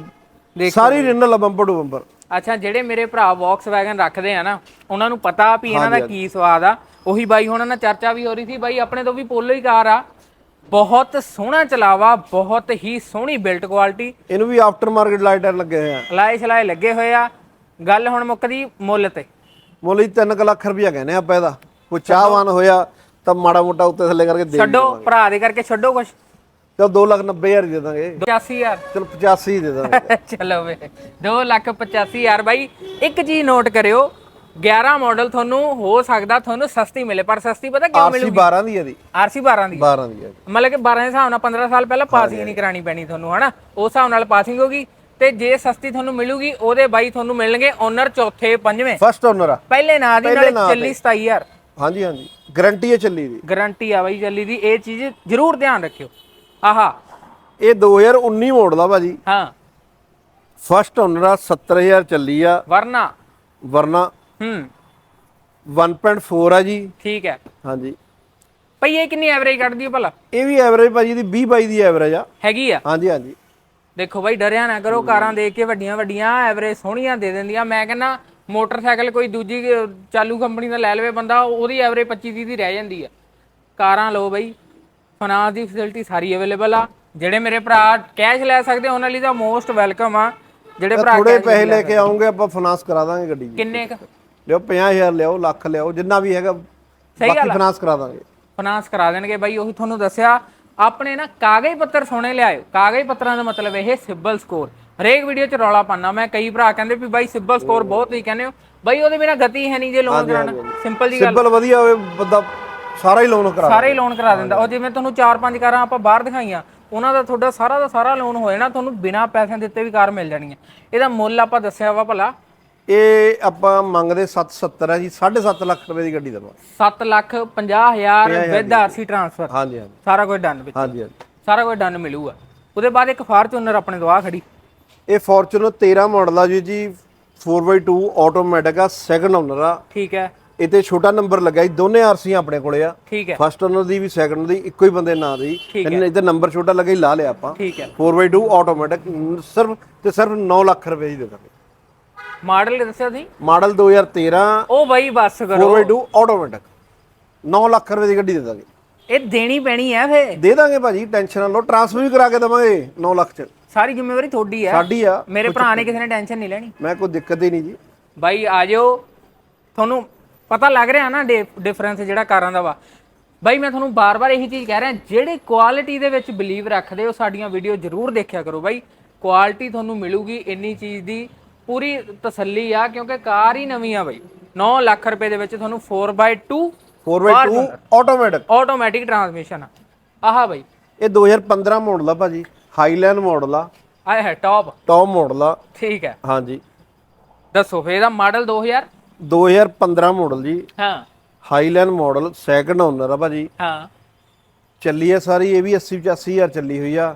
ਸਾਰੀ ਰਿਨਲ ਆ ਬੰਪਰ ਟੂ ਬੰਪਰ ਅੱਛਾ ਜਿਹੜੇ ਮੇਰੇ ਭਰਾ ਵੈਗਨ ਰੱਖਦੇ ਆ ਨਾ ਉਹਨਾਂ ਨੂੰ ਪਤਾ ਵੀ ਇਹਨਾਂ ਦਾ ਕੀ ਸਵਾਦ ਆ। ਉਹੀ ਬਾਈ ਹੁਣ ਨਾਲ ਚਰਚਾ ਵੀ ਹੋ ਰਹੀ ਸੀ ਬਾਈ ਆਪਣੇ ਤੋਂ ਵੀ ਪੋਲੋ ਹੀ ਕਾਰ ਆ। ਬਹੁਤ ਸੋਹਣਾ ਚਲਾਵਾ ਬਹੁਤ ਹੀ ਸੋਹਣੀ ਬਿਲਟ ਕੁਆਲਿਟੀ ਇਹਨੂੰ ਵੀ ਆਫਟਰ ਮਾਰਕੀਟ ਲਾਈਟ ਟਾਇਰ ਲੱਗੇ ਹੋਏ ਆ। ਲਾਏ ਛਲਾਏ ਲੱਗੇ ਹੋਏ ਆ। ਗੱਲ ਹੁਣ ਮੁੱਕਦੀ ਮੁੱਲ ਤੇ। ਮੁੱਲ ਹੀ 3 ਲੱਖ ਰੁਪਇਆ ਕਹਿੰਦੇ ਆਪਾਂ ਇਹਦਾ। ਕੋਈ ਚਾਹਵਾਨ ਹੋਇਆ ਤਾਂ ਮਾੜਾ ਮੋਟਾ ਉੱਤੇ ਥੱਲੇ ਕਰਕੇ ਦੇ ਛੱਡੋ ਭਰਾ ਦੇ ਕਰਕੇ ਛੱਡੋ ਕੁਛ। ਚਲ 2,90,000 ਹੀ ਦੇ ਦਾਂਗੇ। 85000 ਚਲ 85 ਹੀ ਦੇ ਦਾਂਗੇ। ਚਲੋ ਵੇ 285000 ਬਾਈ ਇੱਕ ਚੀਜ਼ ਨੋਟ ਕਰਿਓ 11 ਮਾਡਲ ਤੁਹਾਨੂੰ ਹੋ ਸਕਦਾ ਤੁਹਾਨੂੰ ਸਸਤੀ ਮਿਲੇ ਪਰ ਸਸਤੀ ਪਤਾ ਕਿਉਂ ਆਰਸੀ 12 ਦੀ ਹੈ ਦੀ ਆਰਸੀ 12 ਦੀ 12 ਦੀ ਹੈ ਮਤਲਬ ਕਿ 12 ਦੇ ਹਿਸਾਬ ਨਾਲ 15 ਸਾਲ ਪਹਿਲਾਂ ਪਾਸਿੰਗ ਨਹੀਂ ਕਰਾਣੀ ਪੈਣੀ ਤੁਹਾਨੂੰ ਹਨਾ? ਉਸ ਹਿਸਾਬ ਨਾਲ ਪਾਸਿੰਗ ਹੋਗੀ ਤੇ ਜੇ ਸਸਤੀ ਤੁਹਾਨੂੰ ਮਿਲੂਗੀ ਉਹਦੇ ਬਾਈ ਤੁਹਾਨੂੰ ਮਿਲਣਗੇ ਓਨਰ ਚੌਥੇ ਪੰਜਵੇਂ। ਫਸਟ ਓਨਰ ਆ। ਪਹਿਲੇ ਨਾਂ ਦੀ ਨਾਲ ਨਾਂ ਚੱਲੀ 27000 ਹਾਂਜੀ ਹਾਂਜੀ। ਗਾਰੰਟੀ ਹੈ ਚੱਲੀ ਦੀ। ਗਾਰੰਟੀ ਆ ਬਾਈ ਚੱਲੀ ਦੀ। ਇਹ ਚੀਜ਼ ਜ਼ਰੂਰ ਧਿਆਨ ਰੱਖਿਓ। ਆਹਾ। ਇਹ 2019 ਮਾਡਲ ਆ ਭਾਜੀ। ਹਾਂ। ਫਸਟ ਓਨਰ ਆ 70000 ਚੱਲੀ ਆ। ਵਰਨਾ। ਵਰਨਾ। ਹੂੰ। 1.4 ਆ ਜੀ। ਠੀਕ ਹੈ। ਹਾਂਜੀ। ਭਈ ਇਹ ਕਿੰਨੀ ਐਵਰੇਜ ਕੱਢਦੀ ਹੈ ਭਲਾ? ਇਹ ਵੀ ਐਵਰੇਜ ਭਾਜੀ ਦੀ 20 22 ਦੀ ਐਵਰੇਜ ਆ। ਹੈਗੀ ਆ? ਹਾਂਜੀ ਹਾਂਜੀ। ਦੇਖੋ ਬਾਈ ਡਰਿਆ ਨਾ ਕਰੋ। ਕਾਰਾਂ ਦੇਖ ਕੇ ਵੱਡੀਆਂ ਵੱਡੀਆਂ ਐਵਰੇਜ ਸੋਹਣੀਆਂ ਦੇ ਦਿੰਦੀਆਂ। ਮੈਂ ਕਹਿੰਦਾ ਮੋਟਰਸਾਈਕਲ ਕੋਈ ਦੂਜੀ ਚਾਲੂ ਕੰਪਨੀ ਦਾ ਲੈ ਲਵੇ ਬੰਦਾ ਉਹਦੀ ਐਵਰੇਜ 25 30 ਦੀ ਰਹਿ ਜਾਂਦੀ ਆ। ਕਾਰਾਂ ਲਓ ਬਾਈ ਫਾਈਨਾਂਸ ਦੀ ਫੈਸਿਲਿਟੀ ਸਾਰੀ ਅਵੇਲੇਬਲ ਆ। ਜਿਹੜੇ ਮੇਰੇ ਭਰਾ ਕੈਸ਼ ਲੈ ਸਕਦੇ ਉਹਨਾਂ ਲਈ ਤਾਂ ਮੋਸਟ ਵੈਲਕਮ ਆ। ਜਿਹੜੇ ਭਰਾ ਥੋੜੇ ਪੈਸੇ ਲੈ ਕੇ ਆਉਂਗੇ ਆਪਾਂ ਫਾਈਨਾਂਸ ਕਰਾ ਦਾਂਗੇ ਗੱਡੀ ਕਿੰਨੇ ਕ? ਲਿਓ 50000 ਲਿਓ ਲੱਖ ਲਿਓ ਜਿੰਨਾ ਵੀ ਹੈਗਾ ਬਾਕੀ ਫਾਈਨਾਂਸ ਕਰਾ ਦਾਂਗੇ। ਫਾਈਨਾਂਸ ਕਰਾ ਦੇਣਗੇ ਬਾਈ ਉਹੀ ਤੁਹਾਨੂੰ ਦੱਸਿਆ। ਆਪਣੇ ਨਾ ਕਾਗਜ਼ ਪੱਤਰ ਸੋਹਣੇ ਲਿਆਇਓ। ਕਾਗਜ਼ ਪੱਤਰਾਂ ਦਾ ਮਤਲਬ ਇਹ ਸਿਬਲ ਸਕੋਰ ਹਰੇਕ ਵੀਡੀਓ 'ਚ ਰੌਲਾ ਪਾਣਾ ਮੈਂ ਕਈ ਭਰਾ ਕਹਿੰਦੇ ਵੀ ਬਾਈ ਸਿਬਲ ਸਕੋਰ ਬਹੁਤ ਹੀ ਕਹਿੰਦੇ ਹੋ। ਬਾਈ ਉਹਦੇ ਬਿਨਾ ਗਤੀ ਹੈ ਨਹੀਂ ਜੇ ਲੋਨ ਕਰਾਉਣਾ। ਸਿੰਪਲ ਜੀ ਗੱਲ। ਸਿੰਪਲ ਵਧੀਆ ਹੋਵੇ ਬੰਦਾ ਸਾਰਾ ਹੀ ਲੋਨ ਕਰਾ ਸਾਰੇ ਹੀ ਲੋਨ ਕਰਾ ਦਿੰਦਾ। ਉਹ ਜਿਵੇਂ ਤੁਹਾਨੂੰ ਚਾਰ ਪੰਜ ਕਾਰਾਂ ਆਪਾਂ ਬਾਹਰ ਦਿਖਾਈਆਂ ਉਹਨਾਂ ਦਾ ਤੁਹਾਡਾ ਸਾਰਾ ਦਾ ਸਾਰਾ ਲੋਨ ਹੋ ਜਾਣਾ। ਤੁਹਾਨੂੰ ਬਿਨਾ ਪੈਸਿਆਂ ਦਿੱਤੇ ਵੀ ਕਾਰ ਮਿਲ ਜਾਣੀ ਹੈ। ਇਹਦਾ ਮੁੱਲ ਆਪਾਂ ਦੱਸਿਆ ਵਾ ਭਲਾ। ਇਹ ਆਪਾਂ ਮੰਗਦੇ 770 ਹੈ ਜੀ 7.5 ਲੱਖ ਰੁਪਏ ਦੀ ਗੱਡੀ ਦਵਾਂਗੇ। 7 ਲੱਖ 50 ਹਜ਼ਾਰ ਵਿਦ ਆਰਸੀ ਟ੍ਰਾਂਸਫਰ ਹਾਂਜੀ ਹਾਂਜੀ। ਸਾਰਾ ਕੁਝ ਡਨ ਵਿੱਚ। ਹਾਂਜੀ ਹਾਂਜੀ। ਸਾਰਾ ਕੁਝ ਡਨ ਮਿਲੂਗਾ। ਉਹਦੇ ਬਾਅਦ ਇੱਕ ਫਾਰਚੂਨਰ ਆਪਣੇ ਆ ਖੜੀ। ਇਹ ਫੋਰਚੂਨਰ 13 ਮਾਡਲ ਆ ਜੀ ਜੀ 4x2 ਆਟੋਮੈਟਿਕ ਆ ਸੈਕੰਡ ਓਨਰ ਆ। ਠੀਕ ਹੈ। ਇਹ ਤੇ ਛੋਟਾ ਨੰਬਰ ਲੱਗਾ ਜੀ ਦੋਨੇ ਆਰਸੀਆਂ ਆਪਣੇ ਕੋਲੇ ਆ। ਠੀਕ ਹੈ। ਫਸਟ ਓਨਰ ਦੀ ਵੀ ਸੈਕੰਡ ਦੀ ਇੱਕੋ ਹੀ ਬੰਦੇ ਨਾਂ ਦੀ। ਇਹਨੇ ਇੱਧਰ ਨੰਬਰ ਛੋਟਾ ਲੱਗਾ ਹੀ ਲਾ ਲਿਆ ਆਪਾਂ। ਠੀਕ ਹੈ। 4x2 ਆਟੋਮੈਟਿਕ ਸਿਰਫ ਤੇ ਸਿਰਫ 9 ਲੱਖ ਰੁਪਏ ਦੀ ਦੇ ਦਾਂਗੇ। ਮਾਡਲ ਦੱਸਿਆ ਸੀ? ਮਾਡਲ 2013 ਉਹ ਬਾਈ ਬੱਸ ਕਰੋ। 4x2 ਆਟੋਮੈਟਿਕ 9 ਲੱਖ ਰੁਪਏ ਦੀ ਗੱਡੀ ਦੇ ਦਾਂਗੇ। ਇਹ ਦੇਣੀ ਪੈਣੀ ਹੈ ਫੇ ਦੇ ਦਾਂਗੇ ਭਾਜੀ ਟੈਨਸ਼ਨ ਨਾ ਲਓ ਟ੍ਰਾਂਸਫਰ ਵੀ ਕਰਾ ਕੇ ਦੇਵਾਂਗੇ 9 ਲੱਖ ਚ। ਸਾਰੀ ਜ਼ਿੰਮੇਵਾਰੀ ਤੁਹਾਡੀ ਹੈ। ਸਾਡੀ ਆ। ਮੇਰੇ ਭਰਾ ਨੇ ਕਿਸੇ ਨੇ ਟੈਨਸ਼ਨ ਨਹੀਂ ਲੈਣੀ। ਮੈਂ ਕੋਈ ਦਿੱਕਤ ਹੀ ਨਹੀਂ ਜੀ। ਬਾਈ ਆ ਜਾਓ ਤੁਹਾਨੂੰ ਪਤਾ ਲੱਗ ਰਿਹਾ ਨਾ ਡਿਫਰੈਂਸ ਜਿਹੜਾ ਕਾਰਾਂ ਦਾ ਵਾ। ਬਾਈ ਮੈਂ ਤੁਹਾਨੂੰ ਬਾਰ-ਬਾਰ ਇਹੀ ਚੀਜ਼ ਕਹਿ ਰਿਹਾ ਜਿਹੜੇ ਕੁਆਲਿਟੀ ਦੇ ਵਿੱਚ ਬਲੀਵ ਰੱਖਦੇ ਹੋ ਸਾਡੀਆਂ ਵੀਡੀਓ ਜ਼ਰੂਰ ਦੇਖਿਆ ਕਰੋ ਬਾਈ। ਕੁਆਲਿਟੀ ਤੁਹਾਨੂੰ ਮਿਲੂਗੀ ਇੰਨੀ ਚੀਜ਼ ਦੀ। ਪੂਰੀ ਤਸੱਲੀ ਆ ਕਿਉਂਕਿ ਕਾਰ ਹੀ ਨਵੀਂ ਆ ਬਾਈ। 9 ਲੱਖ ਰੁਪਏ ਦੇ ਵਿੱਚ ਤੁਹਾਨੂੰ 4x2 4x2 automatic automatic transmission ਆ। ਆਹਾ ਬਾਈ। ਇਹ 2015 ਮਾਡਲ ਆ ਭਾਜੀ। ਹਾਈਲੈਂਡ ਮਾਡਲ ਆ। ਆਏ ਹੈ ਟੌਪ ਟੌਪ ਮਾਡਲ ਆ। ਠੀਕ ਹੈ। ਹਾਂਜੀ। ਦੱਸੋ ਫੇ ਇਹਦਾ ਮਾਡਲ 2000 2015 ਮਾਡਲ ਜੀ। ਹਾਂ। ਹਾਈਲੈਂਡ ਮਾਡਲ ਸੈਕੰਡ ਓਨਰ ਆ ਭਾਜੀ। ਹਾਂ। ਚੱਲੀ ਆ ਸਾਰੀ ਇਹ ਵੀ 80 85000 ਚੱਲੀ ਹੋਈ ਆ।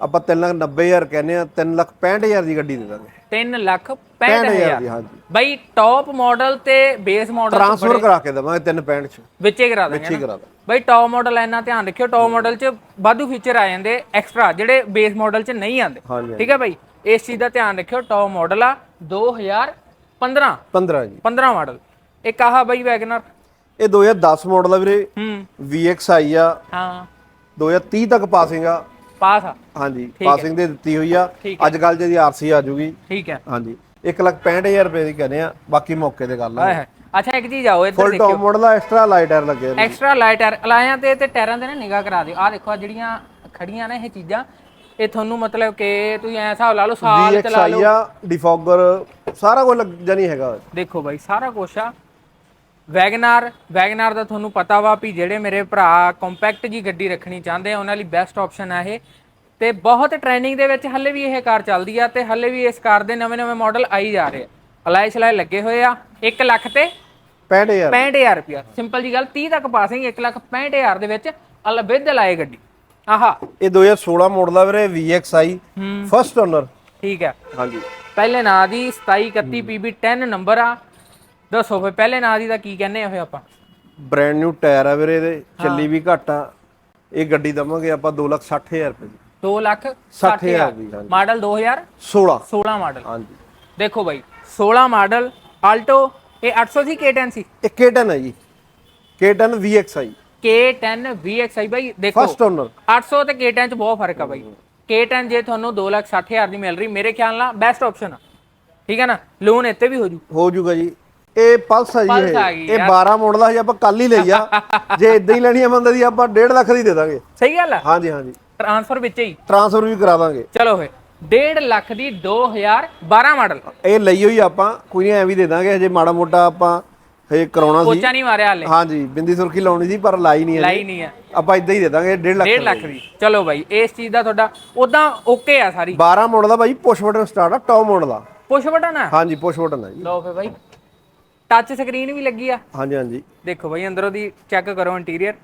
ਆਪਾਂ 3 ਲੱਖ 90000 ਕਹਿੰਦੇ ਆ 3 ਲੱਖ 65000 ਦੀ ਗੱਡੀ ਦੇ ਦਾਂਗੇ। 3 ਲੱਖ 65000 65000 ਦੀ ਹਾਂਜੀ। ਬਾਈ ਟੌਪ ਮਾਡਲ ਤੇ ਬੇਸ ਮਾਡਲ ਟ੍ਰਾਂਸਫਰ ਕਰਾ ਕੇ ਦੇਵਾਂਗੇ 365 ਚ। ਵਿੱਚੇ ਕਰਾ ਦਾਂਗੇ ਕਰਾ ਦਾਂ ਬਾਈ ਟੌਪ ਮਾਡਲ ਇੰਨਾ ਧਿਆਨ ਰੱਖਿਓ ਟੌਪ ਮਾਡਲ 'ਚ ਵਾਧੂ ਫੀਚਰ ਆ ਜਾਂਦੇ ਐਕਸਟਰਾ ਜਿਹੜੇ ਬੇਸ ਮਾਡਲ 'ਚ ਨਹੀਂ ਆਉਂਦੇ। ਠੀਕ ਹੈ ਬਾਈ? ਇਸ ਚੀਜ਼ ਦਾ ਧਿਆਨ ਰੱਖਿਓ ਟੌਪ ਮਾਡਲ ਆ 15 15 ਜੀ। 15 ਮਾਡਲ ਇੱਕ ਆਹ ਬਾਈ ਵੈਗਨਰ ਇਹ 2010 ਮਾਡਲ ਆ ਵੀਰੇ। ਹੂੰ। VXI ਆ। ਹਾਂ। 2030 ਤੱਕ ਪਾਸਿੰਗ ਆ। ਪਾਸ ਆ। ਹਾਂਜੀ ਠੀਕ ਹੈ। ਪਾਸਿੰਗ ਦੇ ਦਿੱਤੀ ਹੋਈ ਆ। ਠੀਕ ਅੱਜ ਕੱਲ ਜਿਹਦੀ ਆਰਸੀ ਆ ਜੂਗੀ ਠੀਕ ਹੈ। ਹਾਂਜੀ। 165000 ਰੁਪਏ ਦੀ ਕਹਿੰਦੇ ਆ ਬਾਕੀ ਮੌਕੇ ਤੇ ਗੱਲ ਆ ਆਏ ਹੈ ਅੱਛਾ ਇੱਕ ਚੀਜ਼ ਆਓ ਇੱਧਰ ਫੁੱਲ ਦੇਖਿਓ। ਟੌਪ ਮਾਡਲ ਦਾ ਐਕਸਟਰਾ ਲਾਈਟ ਟਾਇਰ ਲੱਗੇ ਨੇ। ਐਕਸਟਰਾ ਲਾਈਟ ਅਲਾਇਆਂ ਤੇ ਤੇ ਟਾਇਰਾਂ ਤੇ ਨਾ ਨਿਗਾਹ ਕਰਾ ਦਿਓ। ਆ ਦੇਖੋ ਆਹ ਜਿਹੜੀਆਂ ਖੜੀਆਂ ਨੇ ਇਹ ਚੀਜ਼ਾਂ ਇਹ ਤੁਹਾਨੂੰ ਮਤਲਬ ਕਿ ਤੁਸੀਂ ਐ ਹਿਸਾਬ ਲਾ ਲਓ ਸਾਲ ਚਲਾ ਲਓ। ਆ ਡਿਫੋਗਰ ਸਾਰਾ ਕੁਝ ਨਹੀਂ ਹੈਗਾ। ਦੇਖੋ ਬਾਈ ਸਾਰਾ ਕੁਛ ਆ। ਵੈਗਨਾਰ ਵੈਗਨਾਰ ਦਾ ਤੁਹਾਨੂੰ ਪਤਾ ਵਾ ਵੀ ਜਿਹੜੇ ਮੇਰੇ ਭਰਾ ਕੰਪੈਕਟ ਜੀ ਗੱਡੀ ਰੱਖਣੀ ਚਾਹੁੰਦੇ ਆ ਉਹਨਾਂ ਲਈ ਬੈਸਟ ਆਪਸ਼ਨ ਆ ਇਹ। ਤੇ ਬਹੁਤ ਟ੍ਰੈਂਡਿੰਗ ਦੇ ਵਿੱਚ ਹੱਲੇ ਵੀ ਇਹ ਕਾਰ ਚੱਲਦੀ ਆ ਤੇ ਹੱਲੇ ਵੀ ਇਸ ਕਾਰ ਦੇ ਨਵੇਂ-ਨਵੇਂ ਮਾਡਲ ਆਈ ਜਾ ਰਹੇ ਆ। ਅਲਾਈ ਸਲਾਈ ਲੱਗੇ ਹੋਏ ਆ 1 ਲੱਖ ਤੇ 65000 65000 ਰੁਪਿਆ ਸਿੰਪਲ ਜੀ ਗੱਲ 30 ਤੱਕ ਪਾਸਿੰਗ 1 ਲੱਖ 65000 ਦੇ ਵਿੱਚ ਅਲ ਵਿਦ ਲਾਏ ਗੱਡੀ। ਆਹਾ। ਇਹ 2016 ਮਾਡਲ ਦਾ ਵੀਰੇ VXI ਹੂੰ। ਫਸਟ ਓਨਰ ਠੀਕ ਹੈ। ਹਾਂਜੀ। ਪਹਿਲੇ ਨਾਂ ਦੀ 2731 PB 10 ਨੰਬਰ ਆ ਦੱਸੋ ਫੇ ਪਹਿਲੇ ਨਾਂ ਦੀ ਦਾ ਕੀ ਕਹਿੰਦੇ ਆ ਫੇ ਆਪਾਂ? ਬ੍ਰਾਂਡ ਨਿਊ ਟਾਇਰ ਆ ਵੀਰੇ ਇਹਦੇ ਚੱਲੀ ਵੀ ਘੱਟ ਆ। ਇਹ ਗੱਡੀ ਦਵਾਂਗੇ ਆਪਾਂ 260000 ਰੁਪਏ ਦੀ। 2 ਲੱਖ 60000 ਦੀ ਹਾਂਜੀ। Model 2016 16 model. ਹਾਂਜੀ। ਦੇਖੋ ਬਾਈ 16 ਮਾਡਲ ਆਲਟੋ ਇਹ 800 ਸੀ K10 ਸੀ? ਇਹ K10 ਹੈ ਜੀ। K10 VXI K10 VXI ਬਾਈ ਦੇਖੋ। ਫਸਟ ਓਨਰ 800 ਤੇ K10 ਚ ਬਹੁਤ ਫ਼ਰਕ ਆ ਬਾਈ। K10 ਜੇ ਤੁਹਾਨੂੰ 260000 ਦੀ ਮਿਲ ਰਹੀ ਮੇਰੇ ਖਿਆਲ ਨਾਲ ਬੈਸਟ ਆਪਸ਼ਨ ਆ। ਠੀਕ ਹੈ ਨਾ? ਲੋਨ ਇੱਥੇ ਵੀ ਹੋ ਜੂ। ਹੋ ਜੂਗਾ ਜੀ। ਇਹ ਪਲਸ ਆ ਜੀ ਆ ਇਹ ਇਹ 12 ਮਾਡਲ ਦਾ ਜੀ ਆਪਾਂ ਕੱਲ ਹੀ ਲਈ ਆ। ਜੇ ਇਦਾਂ ਹੀ ਲੈਣੀ ਆ ਬੰਦੇ ਦੀ ਆਪਾਂ 1.5 ਲੱਖ ਦੀ ਦੇ ਦਾਂਗੇ। ਸਹੀ ਗੱਲ ਆ? ਹਾਂਜੀ ਹਾਂਜੀ। ਟ੍ਰਾਂਸਫਰ ਵਿੱਚ ਹੀ? ਟ੍ਰਾਂਸਫਰ ਵੀ ਕਰਾ ਦਾਂਗੇ। ਚਲੋ ਫੇ 1.5 ਲੱਖ ਦੀ 2012 ਮਾਡਲ। ਇਹ ਲਈ ਹੋਈ ਆਪਾਂ ਕੋਈ ਨਹੀਂ ਐ ਵੀ ਦੇ ਦਾਂਗੇ ਹਜੇ ਮਾੜਾ ਮੋਟਾ ਆਪਾਂ ਹਜੇ ਕਰਾਉਣਾ ਸੀ। ਪੋਚਾ ਨਹੀਂ ਮਾਰਿਆ ਹਾਲੇ। ਹਾਂਜੀ ਬਿੰਦੀ ਸੁਰਖੀ ਲਾਉਣੀ ਸੀ ਪਰ ਲਾਈ ਨਹੀਂ ਹੈ ਲਾਈ ਨਹੀਂ ਆ। ਆਪਾਂ ਇਦਾਂ ਹੀ ਦੇ ਦਾਂਗੇ 1.5 ਲੱਖ 1.5 ਲੱਖ ਦੀ। ਚਲੋ ਬਾਈ ਇਸ ਚੀਜ਼ ਦਾ ਤੁਹਾਡਾ ਉਦਾਂ ਓਕੇ ਆ ਸਾਰੀ। 12 ਮਾਡਲ ਦਾ ਭਾਈ ਪੁਸ਼ ਬਟਨ ਸਟਾਰਟ ਆ ਟੌਪ ਮਾਡਲ ਦਾ ਪੁਸ਼ ਬਟਨ ਆ? ਹਾਂਜੀ ਪੁਸ਼ ਬਟਨ ਹੈ ਜੀ। ਲਓ ਫੇ ਬਾਈ। ਟੱਚ ਸਕਰੀਨ ਵੀ ਲੱਗੀ ਆ। ਹਾਂਜੀ ਹਾਂਜੀ। ਦੇਖੋ ਬਾਈ ਅੰਦਰੋਂ ਦੀ ਚੈੱਕ ਕਰੋ ਇੰਟੀਰੀਅਰ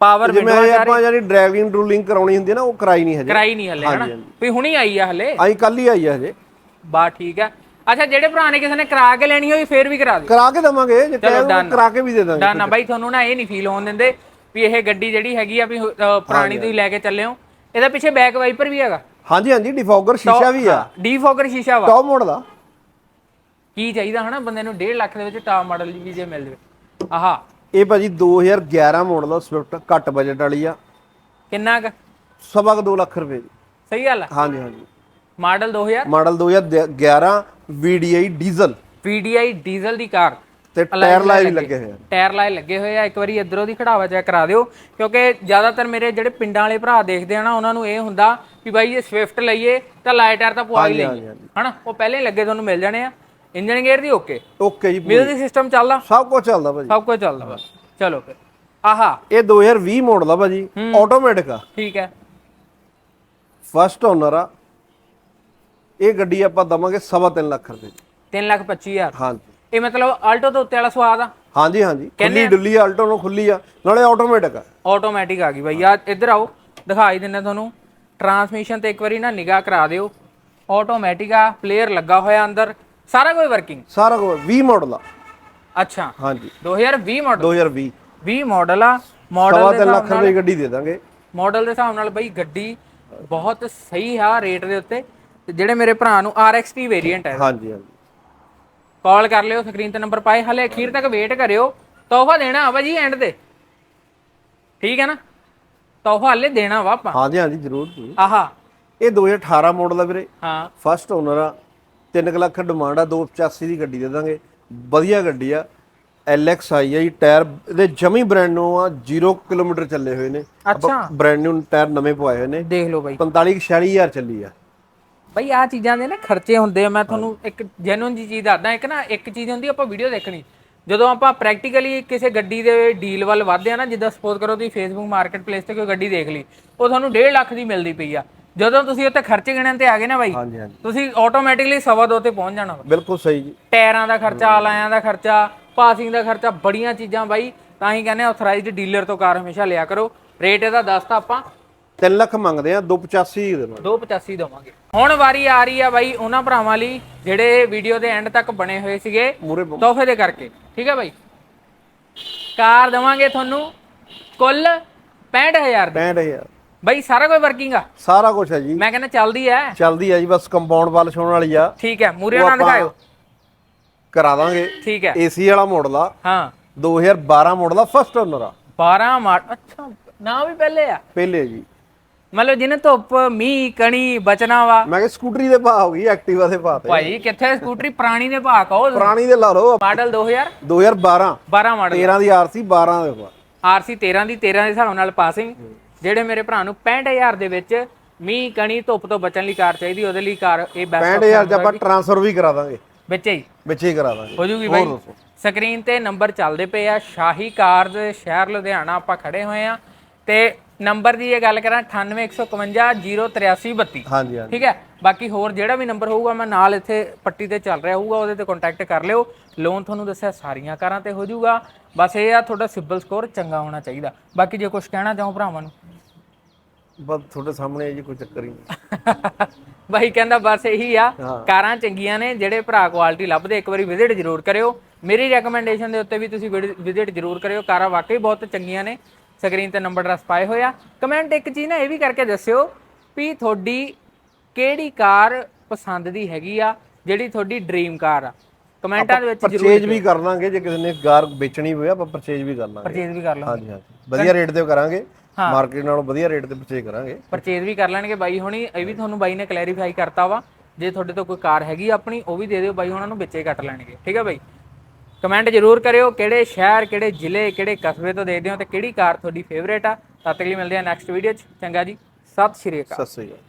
ਪਾਵਰ ਜਿਵੇਂ ਇਹ ਆਪਾਂ ਜਿਹੜੀ ਡਰਾਈਵਿੰਗ ਡਰੂਲਿੰਗ ਕਰਾਉਣੀ ਹੁੰਦੀ ਹੈ ਨਾ ਉਹ ਕਰਾਈ ਨਹੀਂ ਹਜੇ। ਕਰਾਈ ਨਹੀਂ ਹਲੇ ਹਨਾ? ਵੀ ਹੁਣੀ ਆਈ ਆ ਹਲੇ? ਆਈ ਕੱਲ ਹੀ ਆਈ ਹੈ ਹਜੇ। ਬਾ ਠੀਕ ਆ। ਅੱਛਾ ਜਿਹੜੇ ਭਰਾ ਨੇ ਕਿਸੇ ਨੇ ਕਰਾ ਕੇ ਲੈਣੀ ਹੋਈ ਫੇਰ ਵੀ ਕਰਾ ਦਿਓ। ਕਰਾ ਕੇ ਦਵਾਂਗੇ ਜੇ। ਕਰਾ ਕੇ ਵੀ ਦੇ ਦਾਂਗੇ ਨਾ ਨਾ ਬਾਈ ਤੁਹਾਨੂੰ ਨਾ ਇਹ ਨਹੀਂ ਫੀਲ ਹੋਣ ਦਿੰਦੇ ਵੀ ਇਹ ਗੱਡੀ ਜਿਹੜੀ ਹੈਗੀ ਆ ਵੀ ਪੁਰਾਣੀ ਤੁਸੀਂ ਲੈ ਕੇ ਚੱਲੇ ਹੋ। ਇਹਦਾ ਪਿੱਛੇ ਬੈਕ ਵਾਈਪਰ ਵੀ ਹੈਗਾ। ਹਾਂਜੀ ਹਾਂਜੀ ਡਿਫੋਗਰ ਸ਼ੀਸ਼ਾ ਵੀ ਆ। ਡੀਫੋਕਰ ਸ਼ੀਸ਼ਾ ਵਾ। ਟੌਪ ਮਾਡਲ ਦਾ ਕੀ ਚਾਹੀਦਾ ਹਨਾ ਬੰਦੇ ਨੂੰ 1.5 ਲੱਖ ਦੇ ਵਿੱਚ ਟਾਪ ਮਾਡਲ ਵੀ ਜੇ ਮਿਲ ਜਾਵੇ। ਆਹਾ। ਇਹ ਭਾਜੀ 2011 ਮਾਡਲ ਦਾ ਸਵਿਫਟ ਘੱਟ ਬਜਟ ਵਾਲੀ ਆ। ਕਿੰਨਾ ਕ? ਸਵਾ ਕੁ 2 ਲੱਖ ਰੁਪਏ ਦੀ। ਸਹੀ ਗੱਲ ਆ। ਹਾਂਜੀ ਹਾਂਜੀ। Model 2000 model 2011 VDI diesel VDI diesel ਦੀ ਕਾਰ। ਤੇ ਟਾਇਰ ਲਾਏ ਵੀ ਲੱਗੇ ਹੋਏ ਆ। ਟਾਇਰ ਲਾਏ ਲੱਗੇ ਹੋਏ ਆ। ਇੱਕ ਵਾਰੀ ਇਧਰੋਂ ਦੀ ਖੜਾਵਾ ਚੈੱਕ ਕਰਾ ਦਿਓ। ਕਿਉਂਕਿ ਜ਼ਿਆਦਾਤਰ ਮੇਰੇ ਜਿਹੜੇ ਪਿੰਡਾਂ ਵਾਲੇ ਭਰਾ ਦੇਖਦੇ ਆ ਨਾ ਉਹਨਾਂ ਨੂੰ ਇਹ ਹੁੰਦਾ ਵੀ ਬਾਈ ਇਹ ਸਵਿਫਟ ਲਈਏ ਤਾਂ ਲਾਈਟ ਟਾਇਰ ਤਾਂ ਪਵਾ ਹੀ ਲਈਏ। ਹਨਾ? ਉਹ ਪਹਿਲੇ ਲੱਗੇ ਤੁਹਾਨੂੰ ਮਿਲ ਜਾਣੇ ਆ। ਇੰਜਨ ਗੇਅਰ ਦੀ ਓਕੇ ਓਕੇ ਜੀ ਮਿਊਜ਼ਿਕ ਸਿਸਟਮ ਚੱਲਦਾ? ਸਭ ਕੁਝ ਚੱਲਦਾ ਭਾਜੀ। ਸਭ ਕੁਝ ਚੱਲਦਾ ਬਸ। ਚਲੋ ਫਿਰ। ਆਹਾ। ਇਹ 2020 ਮਾਡਲ ਆ ਭਾਜੀ। ਆਟੋਮੈਟਿਕ ਆ। ਠੀਕ ਹੈ। ਫਸਟ ਓਨਰ ਆ। ਇਹ ਗੱਡੀ ਆਪਾਂ ਦਵਾਂਗੇ ਸਵਾ ਤਿੰਨ ਲੱਖ ਰੁਪਏ ਦੀ। 3 ਲੱਖ 25000 ਹਾਂਜੀ। ਇਹ ਮਤਲਬ ਆਲਟੋ ਤੋਂ ਉੱਤੇ ਵਾਲਾ ਸਵਾਦ ਆ? ਹਾਂਜੀ ਹਾਂਜੀ। ਖੁੱਲੀ ਡੁੱਲੀ ਆਲਟੋ ਨੂੰ ਖੁੱਲੀ ਆ। ਨਾਲੇ ਆਟੋਮੈਟਿਕ ਆ। ਆਟੋਮੈਟਿਕ ਆ ਗਈ ਬਾਈ ਆ ਇੱਧਰ ਆਓ। ਦਿਖਾਈ ਦਿੰਦਾ ਤੁਹਾਨੂੰ। ਟਰਾਂਸਮਿਸ਼ਨ ਤੇ ਇੱਕ ਵਾਰੀ ਨਾ ਨਿਗਾਹ ਕਰਾ ਦਿਓ। ਆਟੋਮੈਟਿਕ ਆ। ਪਲੇਅਰ ਲੱਗਾ ਹੋਇਆ ਅੰਦਰ। ਸਾਰਾ ਕੁਝ ਵਰਕਿੰਗ ਸਾਰਾ ਕੁਝ 20 ਮਾਡਲ ਆ। ਅੱਛਾ। ਹਾਂਜੀ। 2020 ਮਾਡਲ 2020 20 ਮਾਡਲ ਆ। ਮਾਡਲ ਦੇ ਲੱਖ ਰੁਪਏ ਗੱਡੀ ਦੇ ਦਾਂਗੇ। ਮਾਡਲ ਦੇ ਹਿਸਾਬ ਨਾਲ ਬਈ ਗੱਡੀ ਬਹੁਤ ਸਹੀ ਆ ਰੇਟ ਦੇ ਉੱਤੇ। ਤੇ ਜਿਹੜੇ ਮੇਰੇ ਭਰਾ ਨੂੰ RXT ਵੇਰੀਐਂਟ ਹੈ ਹਾਂਜੀ ਹਾਂਜੀ। ਕਾਲ ਕਰ ਲਿਓ ਸਕਰੀਨ ਤੇ ਨੰਬਰ ਪਾਏ। ਹਲੇ ਅਖੀਰ ਤੱਕ ਵੇਟ ਕਰਿਓ। ਤੋਹਫਾ ਦੇਣਾ ਆ ਭਾਜੀ ਐਂਡ ਤੇ। ਠੀਕ ਹੈ ਨਾ? ਤੋਹਫਾ ਹਲੇ ਦੇਣਾ ਵਾ ਆਪਾਂ। ਹਾਂਜੀ ਹਾਂਜੀ ਜ਼ਰੂਰ ਆਹਾ। ਇਹ 2018 ਮਾਡਲ ਆ ਵੀਰੇ। ਹਾਂ। ਫਸਟ ਓਨਰ ਆ। 3 ਲੱਖ ਡਿਮਾਂਡ ਆ 285 ਦੀ ਗੱਡੀ ਦੇ ਦਾਂਗੇ। ਵਧੀਆ ਗੱਡੀ ਆ। LX ਆਈ ਆ ਜੀ ਟਾਇਰ ਇਹਦੇ ਜਮੀ ਬ੍ਰਾਂਡ ਨੂੰ ਆ 0 ਕਿਲੋਮੀਟਰ ਚੱਲੇ ਹੋਏ ਨੇ। ਅੱਛਾ। ਬ੍ਰਾਂਡ ਨਿਊ ਟਾਇਰ ਨਵੇਂ ਪਵਾਏ ਹੋਏ ਨੇ। ਦੇਖ ਲਓ ਬਾਈ। 45 46000 ਚੱਲੀ ਆ। ਬਈ ਆ ਚੀਜ਼ਾਂ ਦੇ ਨਾ ਖਰਚੇ ਹੁੰਦੇ ਆ। ਮੈਂ ਤੁਹਾਨੂੰ ਇੱਕ ਜੈਨੂਨ ਜੀ ਚੀਜ਼ ਦੱਸਦਾ। ਇੱਕ ਨਾ ਇੱਕ ਚੀਜ਼ ਹੁੰਦੀ ਆਪਾਂ ਵੀਡੀਓ ਦੇਖਣੀ। ਜਦੋਂ ਆਪਾਂ ਪ੍ਰੈਕਟੀਕਲੀ ਕਿਸੇ ਗੱਡੀ ਦੇ ਡੀਲ ਵੱਲ ਵਧਦੇ ਆ ਨਾ ਜਿੱਦਾਂ ਸਪੋਜ਼ ਕਰੋ ਤੁਸੀਂ ਫੇਸਬੁੱਕ ਮਾਰਕੀਟਪਲੇਸ ਤੇ ਕੋਈ ਗੱਡੀ ਦੇਖ ਲਈ ਉਹ ਤੁਹਾਨੂੰ 1.5 ਲੱਖ ਦੀ ਮਿਲਦੀ ਪਈ ਆ। ਜਦੋਂ ਤੁਸੀਂ ਉੱਤੇ ਖਰਚੇ ਗਿਣਨ ਤੇ ਆ ਗਏ ਨਾ ਬਾਈ ਹਾਂਜੀ ਹਾਂਜੀ। ਤੁਸੀਂ ਆਟੋਮੈਟਿਕਲੀ ਸਵਾ ਦੋ ਤੇ ਪਹੁੰਚ ਜਾਣਾ ਵਾ। ਬਿਲਕੁਲ ਸਹੀ ਜੀ। ਟਾਇਰਾਂ ਦਾ ਖਰਚਾ ਅਲਾਇਆਂ ਦਾ ਖਰਚਾ ਪਾਸਿੰਗ ਦਾ ਖਰਚਾ ਬੜੀਆਂ ਚੀਜ਼ਾਂ ਬਾਈ। ਤਾਂ ਹੀ ਕਹਿੰਦੇ ਆਥੋਰਾਈਜ਼ਡ ਡੀਲਰ ਤੋਂ ਕਾਰ ਹਮੇਸ਼ਾ ਲਿਆ ਕਰੋ। ਰੇਟ ਇਹਦਾ ਦੱਸਤਾ ਆਪਾਂ। 3 ਲੱਖ ਮੰਗਦੇ ਆ 285 ਦੇ ਨਾਲ 285 ਦਵਾਂਗੇ। ਹੁਣ ਵਾਰੀ ਆ ਰਹੀ ਆ ਬਾਈ ਉਹਨਾਂ ਭਰਾਵਾਂ ਲਈ ਜਿਹੜੇ ਵੀਡੀਓ ਦੇ ਐਂਡ ਤੱਕ ਬਣੇ ਹੋਏ ਸੀਗੇ ਮੂਰੇ ਤੋਹਫੇ ਦੇ ਕਰਕੇ। ਠੀਕ ਹੈ ਬਾਈ? ਕਾਰ ਦਵਾਂਗੇ ਤੁਹਾਨੂੰ ਕੁੱਲ 65000 ਦੀ। 65000 ਬਾਈ ਸਾਰਾ ਕੋਈ ਵਰਕਿੰਗ ਆ? ਸਾਰਾ ਕੁਝ ਹੈ ਜੀ। ਮੈਂ ਕਹਿੰਦਾ ਚੱਲਦੀ ਐ ਚੱਲਦੀ ਆ ਜੀ ਬਸ ਕੰਪਾਊਂਡ ਵਾਲ ਛੋਣ ਵਾਲੀ ਆ। ਠੀਕ ਹੈ ਮੂਰੇ ਉਹ ਨਾਲ ਆਪਾਂ ਦਿਖਾਇਓ। ਕਰਾ ਦਾਂਗੇ। ਠੀਕ ਹੈ। ਏਸੀ ਵਾਲਾ ਮਾਡਲ ਆ। ਹਾਂ। 2012 ਮਾਡਲ ਆ ਫਸਟ ਓਨਰ ਆ। 12 ਮਾਰ ਅੱਛਾ ਨਾ ਵੀ ਪਹਿਲੇ ਆ। ਪਹਿਲੇ ਜੀ। ਮਤਲਬ ਜਿਹਨੇ ਧੁੱਪ ਮੀਂਹ ਕਣੀ ਬਚਣਾ ਵਾ। ਮੈਂ ਕਿਹਾ ਸਕੂਟਰੀ ਦੇ ਭਾਅ ਹੋ ਗਈ ਐਕਟਿਵਾ ਦੇ ਭਾਅ ਤੇ। ਭਾਈ ਕਿੱਥੇ ਸਕੂਟਰੀ ਪੁਰਾਣੀ ਦੇ ਭਾਅ ਕਹੋ। ਪੁਰਾਣੀ ਦੇ ਲਾ ਲਓ। ਮਾਡਲ 2012 2012 ਮਾਡਲ 13 ਦੀ ਆਰਸੀ 12 ਦੇ ਭਾਅ। ਆਰਸੀ 13 ਦੀ 13 ਦੇ ਹਿਸਾਬ ਨਾਲ ਪਾਸਿੰਗ। ਜਿਹੜੇ ਮੇਰੇ ਭਰਾ ਨੂੰ 65000 ਦੇ ਵਿੱਚ ਮੀਂਹ ਕਣੀ ਧੁੱਪ ਤੋਂ ਬਚਣ ਲਈ ਕਾਰ ਚਾਹੀਦੀ ਉਹਦੇ ਲਈ ਕਾਰ ਇਹ ਬੈਸਟ 65000 ਚ ਆਪਾਂ ਟ੍ਰਾਂਸਫਰ ਵੀ ਕਰਾ ਦਾਂਗੇ। ਵਿੱਚ ਹੀ। ਵਿੱਚ ਹੀ ਕਰਾ ਦਾਂਗੇ। ਹੋ ਜੂਗੀ ਬਾਈ। ਸਕਰੀਨ ਤੇ ਨੰਬਰ ਚੱਲਦੇ ਪਏ ਆ ਸ਼ਾਹੀ ਕਾਰਜ਼ ਸ਼ਹਿਰ ਲੁਧਿਆਣਾ ਆਪਾਂ ਖੜੇ ਹੋਏ ਆ। ਤੇ ਨੰਬਰ ਦੀ ਇਹ ਗੱਲ ਕਰਾਂ 9815508332 ਹਾਂਜੀ ਹਾਂਜੀ। ਠੀਕ ਹੈ? ਬਾਕੀ ਹੋਰ ਜਿਹੜਾ ਵੀ ਨੰਬਰ ਹੋਊਗਾ ਮੈਂ ਨਾਲ ਇੱਥੇ ਪੱਟੀ ਤੇ ਚੱਲ ਰਿਹਾ ਹੋਊਗਾ ਉਹਦੇ ਤੇ ਕੰਟੈਕਟ ਕਰ ਲਿਓ। ਲੋਨ ਤੁਹਾਨੂੰ ਦੱਸਿਆ ਸਾਰੀਆਂ ਕਾਰਾਂ ਤੇ ਹੋ ਜਾਊਗਾ ਬਸ ਇਹ ਆ ਤੁਹਾਡਾ ਸਿਬਲ ਸਕੋਰ ਚੰਗਾ ਹੋਣਾ ਚਾਹੀਦਾ। ਬਾਕੀ ਜੇ ਕੁਝ ਕਹਿਣਾ ਚਾਹੋ ਭਰਾਵਾਂ ਨੂੰ। ਬਸ ਤੁਹਾਡੇ ਸਾਹਮਣੇ ਜੀ ਕੋਈ ਚੱਕਰ ਹੀ ਨਹੀਂ। ਬਾਈ ਕਹਿੰਦਾ ਬਸ ਇਹੀ ਆ ਕਾਰਾਂ ਚੰਗੀਆਂ ਨੇ ਜਿਹੜੇ ਭਰਾ ਕੁਆਲਿਟੀ ਲੱਭਦੇ ਇੱਕ ਵਾਰੀ ਵਿਜ਼ਿਟ ਜ਼ਰੂਰ ਕਰਿਓ। ਮੇਰੀ ਰეკਮੈਂਡੇਸ਼ਨ ਦੇ ਉੱਤੇ ਵੀ ਤੁਸੀਂ ਵਿਜ਼ਿਟ ਜ਼ਰੂਰ ਕਰਿਓ ਕਾਰਾਂ ਵਾਕਈ ਬਹੁਤ ਚੰਗੀਆਂ ਨੇ ਸਕਰੀਨ ਤੇ ਨੰਬਰ ਡਰੈਸ ਪਾਏ ਹੋਇਆ ਕਮੈਂਟ ਇੱਕ ਚੀਜ਼ ਨਾ ਇਹ ਵੀ ਕਰਕੇ ਦੱਸਿਓ ਵੀ ਤੁਹਾਡੀ ਕਿਹੜੀ ਕਾਰ ਪਸੰਦ ਦੀ ਹੈਗੀ ਆ ਜਿਹੜੀ ਤੁਹਾਡੀ ਡ੍ਰੀਮ ਕਾਰ ਆ। ਕਮੈਂਟਾਂ ਦੇ ਵਿੱਚ ਜ਼ਰੂਰ ਪਰਚੇਜ ਵੀ ਕਰ ਲਾਂਗੇ ਜੇ ਕਿਸੇ ਨੇ ਕਾਰ ਵੇਚਣੀ ਹੋਵੇ ਆਪਾਂ ਪਰਚੇਜ ਵੀ ਕਰ ਲਾਂਗੇ। ਪਰਚੇਜ਼ ਵੀ ਕਰ ਲਓ ਹਾਂਜੀ ਹਾਂਜੀ। ਵਧੀਆ ਰੇਟ ਤੇ ਕਰਾਂਗੇ। ਮਾਰਕੀਟ ਨਾਲੋਂ ਵਧੀਆ ਰੇਟ ਤੇ ਪਰਚੇਜ ਕਰਾਂਗੇ। ਪਰਚੇਜ਼ ਵੀ ਕਰ ਲੈਣਗੇ ਬਾਈ ਹੁਣੀ ਇਹ ਵੀ ਤੁਹਾਨੂੰ ਬਾਈ ਨੇ ਕਲੈਰੀਫਾਈ ਕਰਤਾ ਵਾ। ਜੇ ਤੁਹਾਡੇ ਤੋਂ ਕੋਈ ਕਾਰ ਹੈਗੀ ਆਪਣੀ ਉਹ ਵੀ ਦੇ ਦਿਓ ਬਾਈ ਉਹਨਾਂ ਨੂੰ ਵਿੱਚੇ ਕੱਟ ਲੈਣਗੇ। ਠੀਕ ਹੈ ਬਾਈ? ਕਮੈਂਟ ਜ਼ਰੂਰ ਕਰਿਓ ਕਿਹੜੇ ਸ਼ਹਿਰ ਕਿਹੜੇ ਜ਼ਿਲ੍ਹੇ ਕਿਹੜੇ ਕਸਬੇ ਤੋਂ ਦੇਖਦੇ ਹੋ ਤੇ ਕਿਹੜੀ ਕਾਰ ਤੁਹਾਡੀ ਫੇਵਰੇਟ ਆ। ਤਦ ਤੱਕ ਲਈ ਮਿਲਦੇ ਆ ਨੈਕਸਟ ਵੀਡੀਓ 'ਚ। ਚੰਗਾ ਜੀ ਸਤਿ ਸ਼੍ਰੀ ਅਕਾਲ। ਸਤਿ ਸ੍ਰੀ ਅਕਾਲ।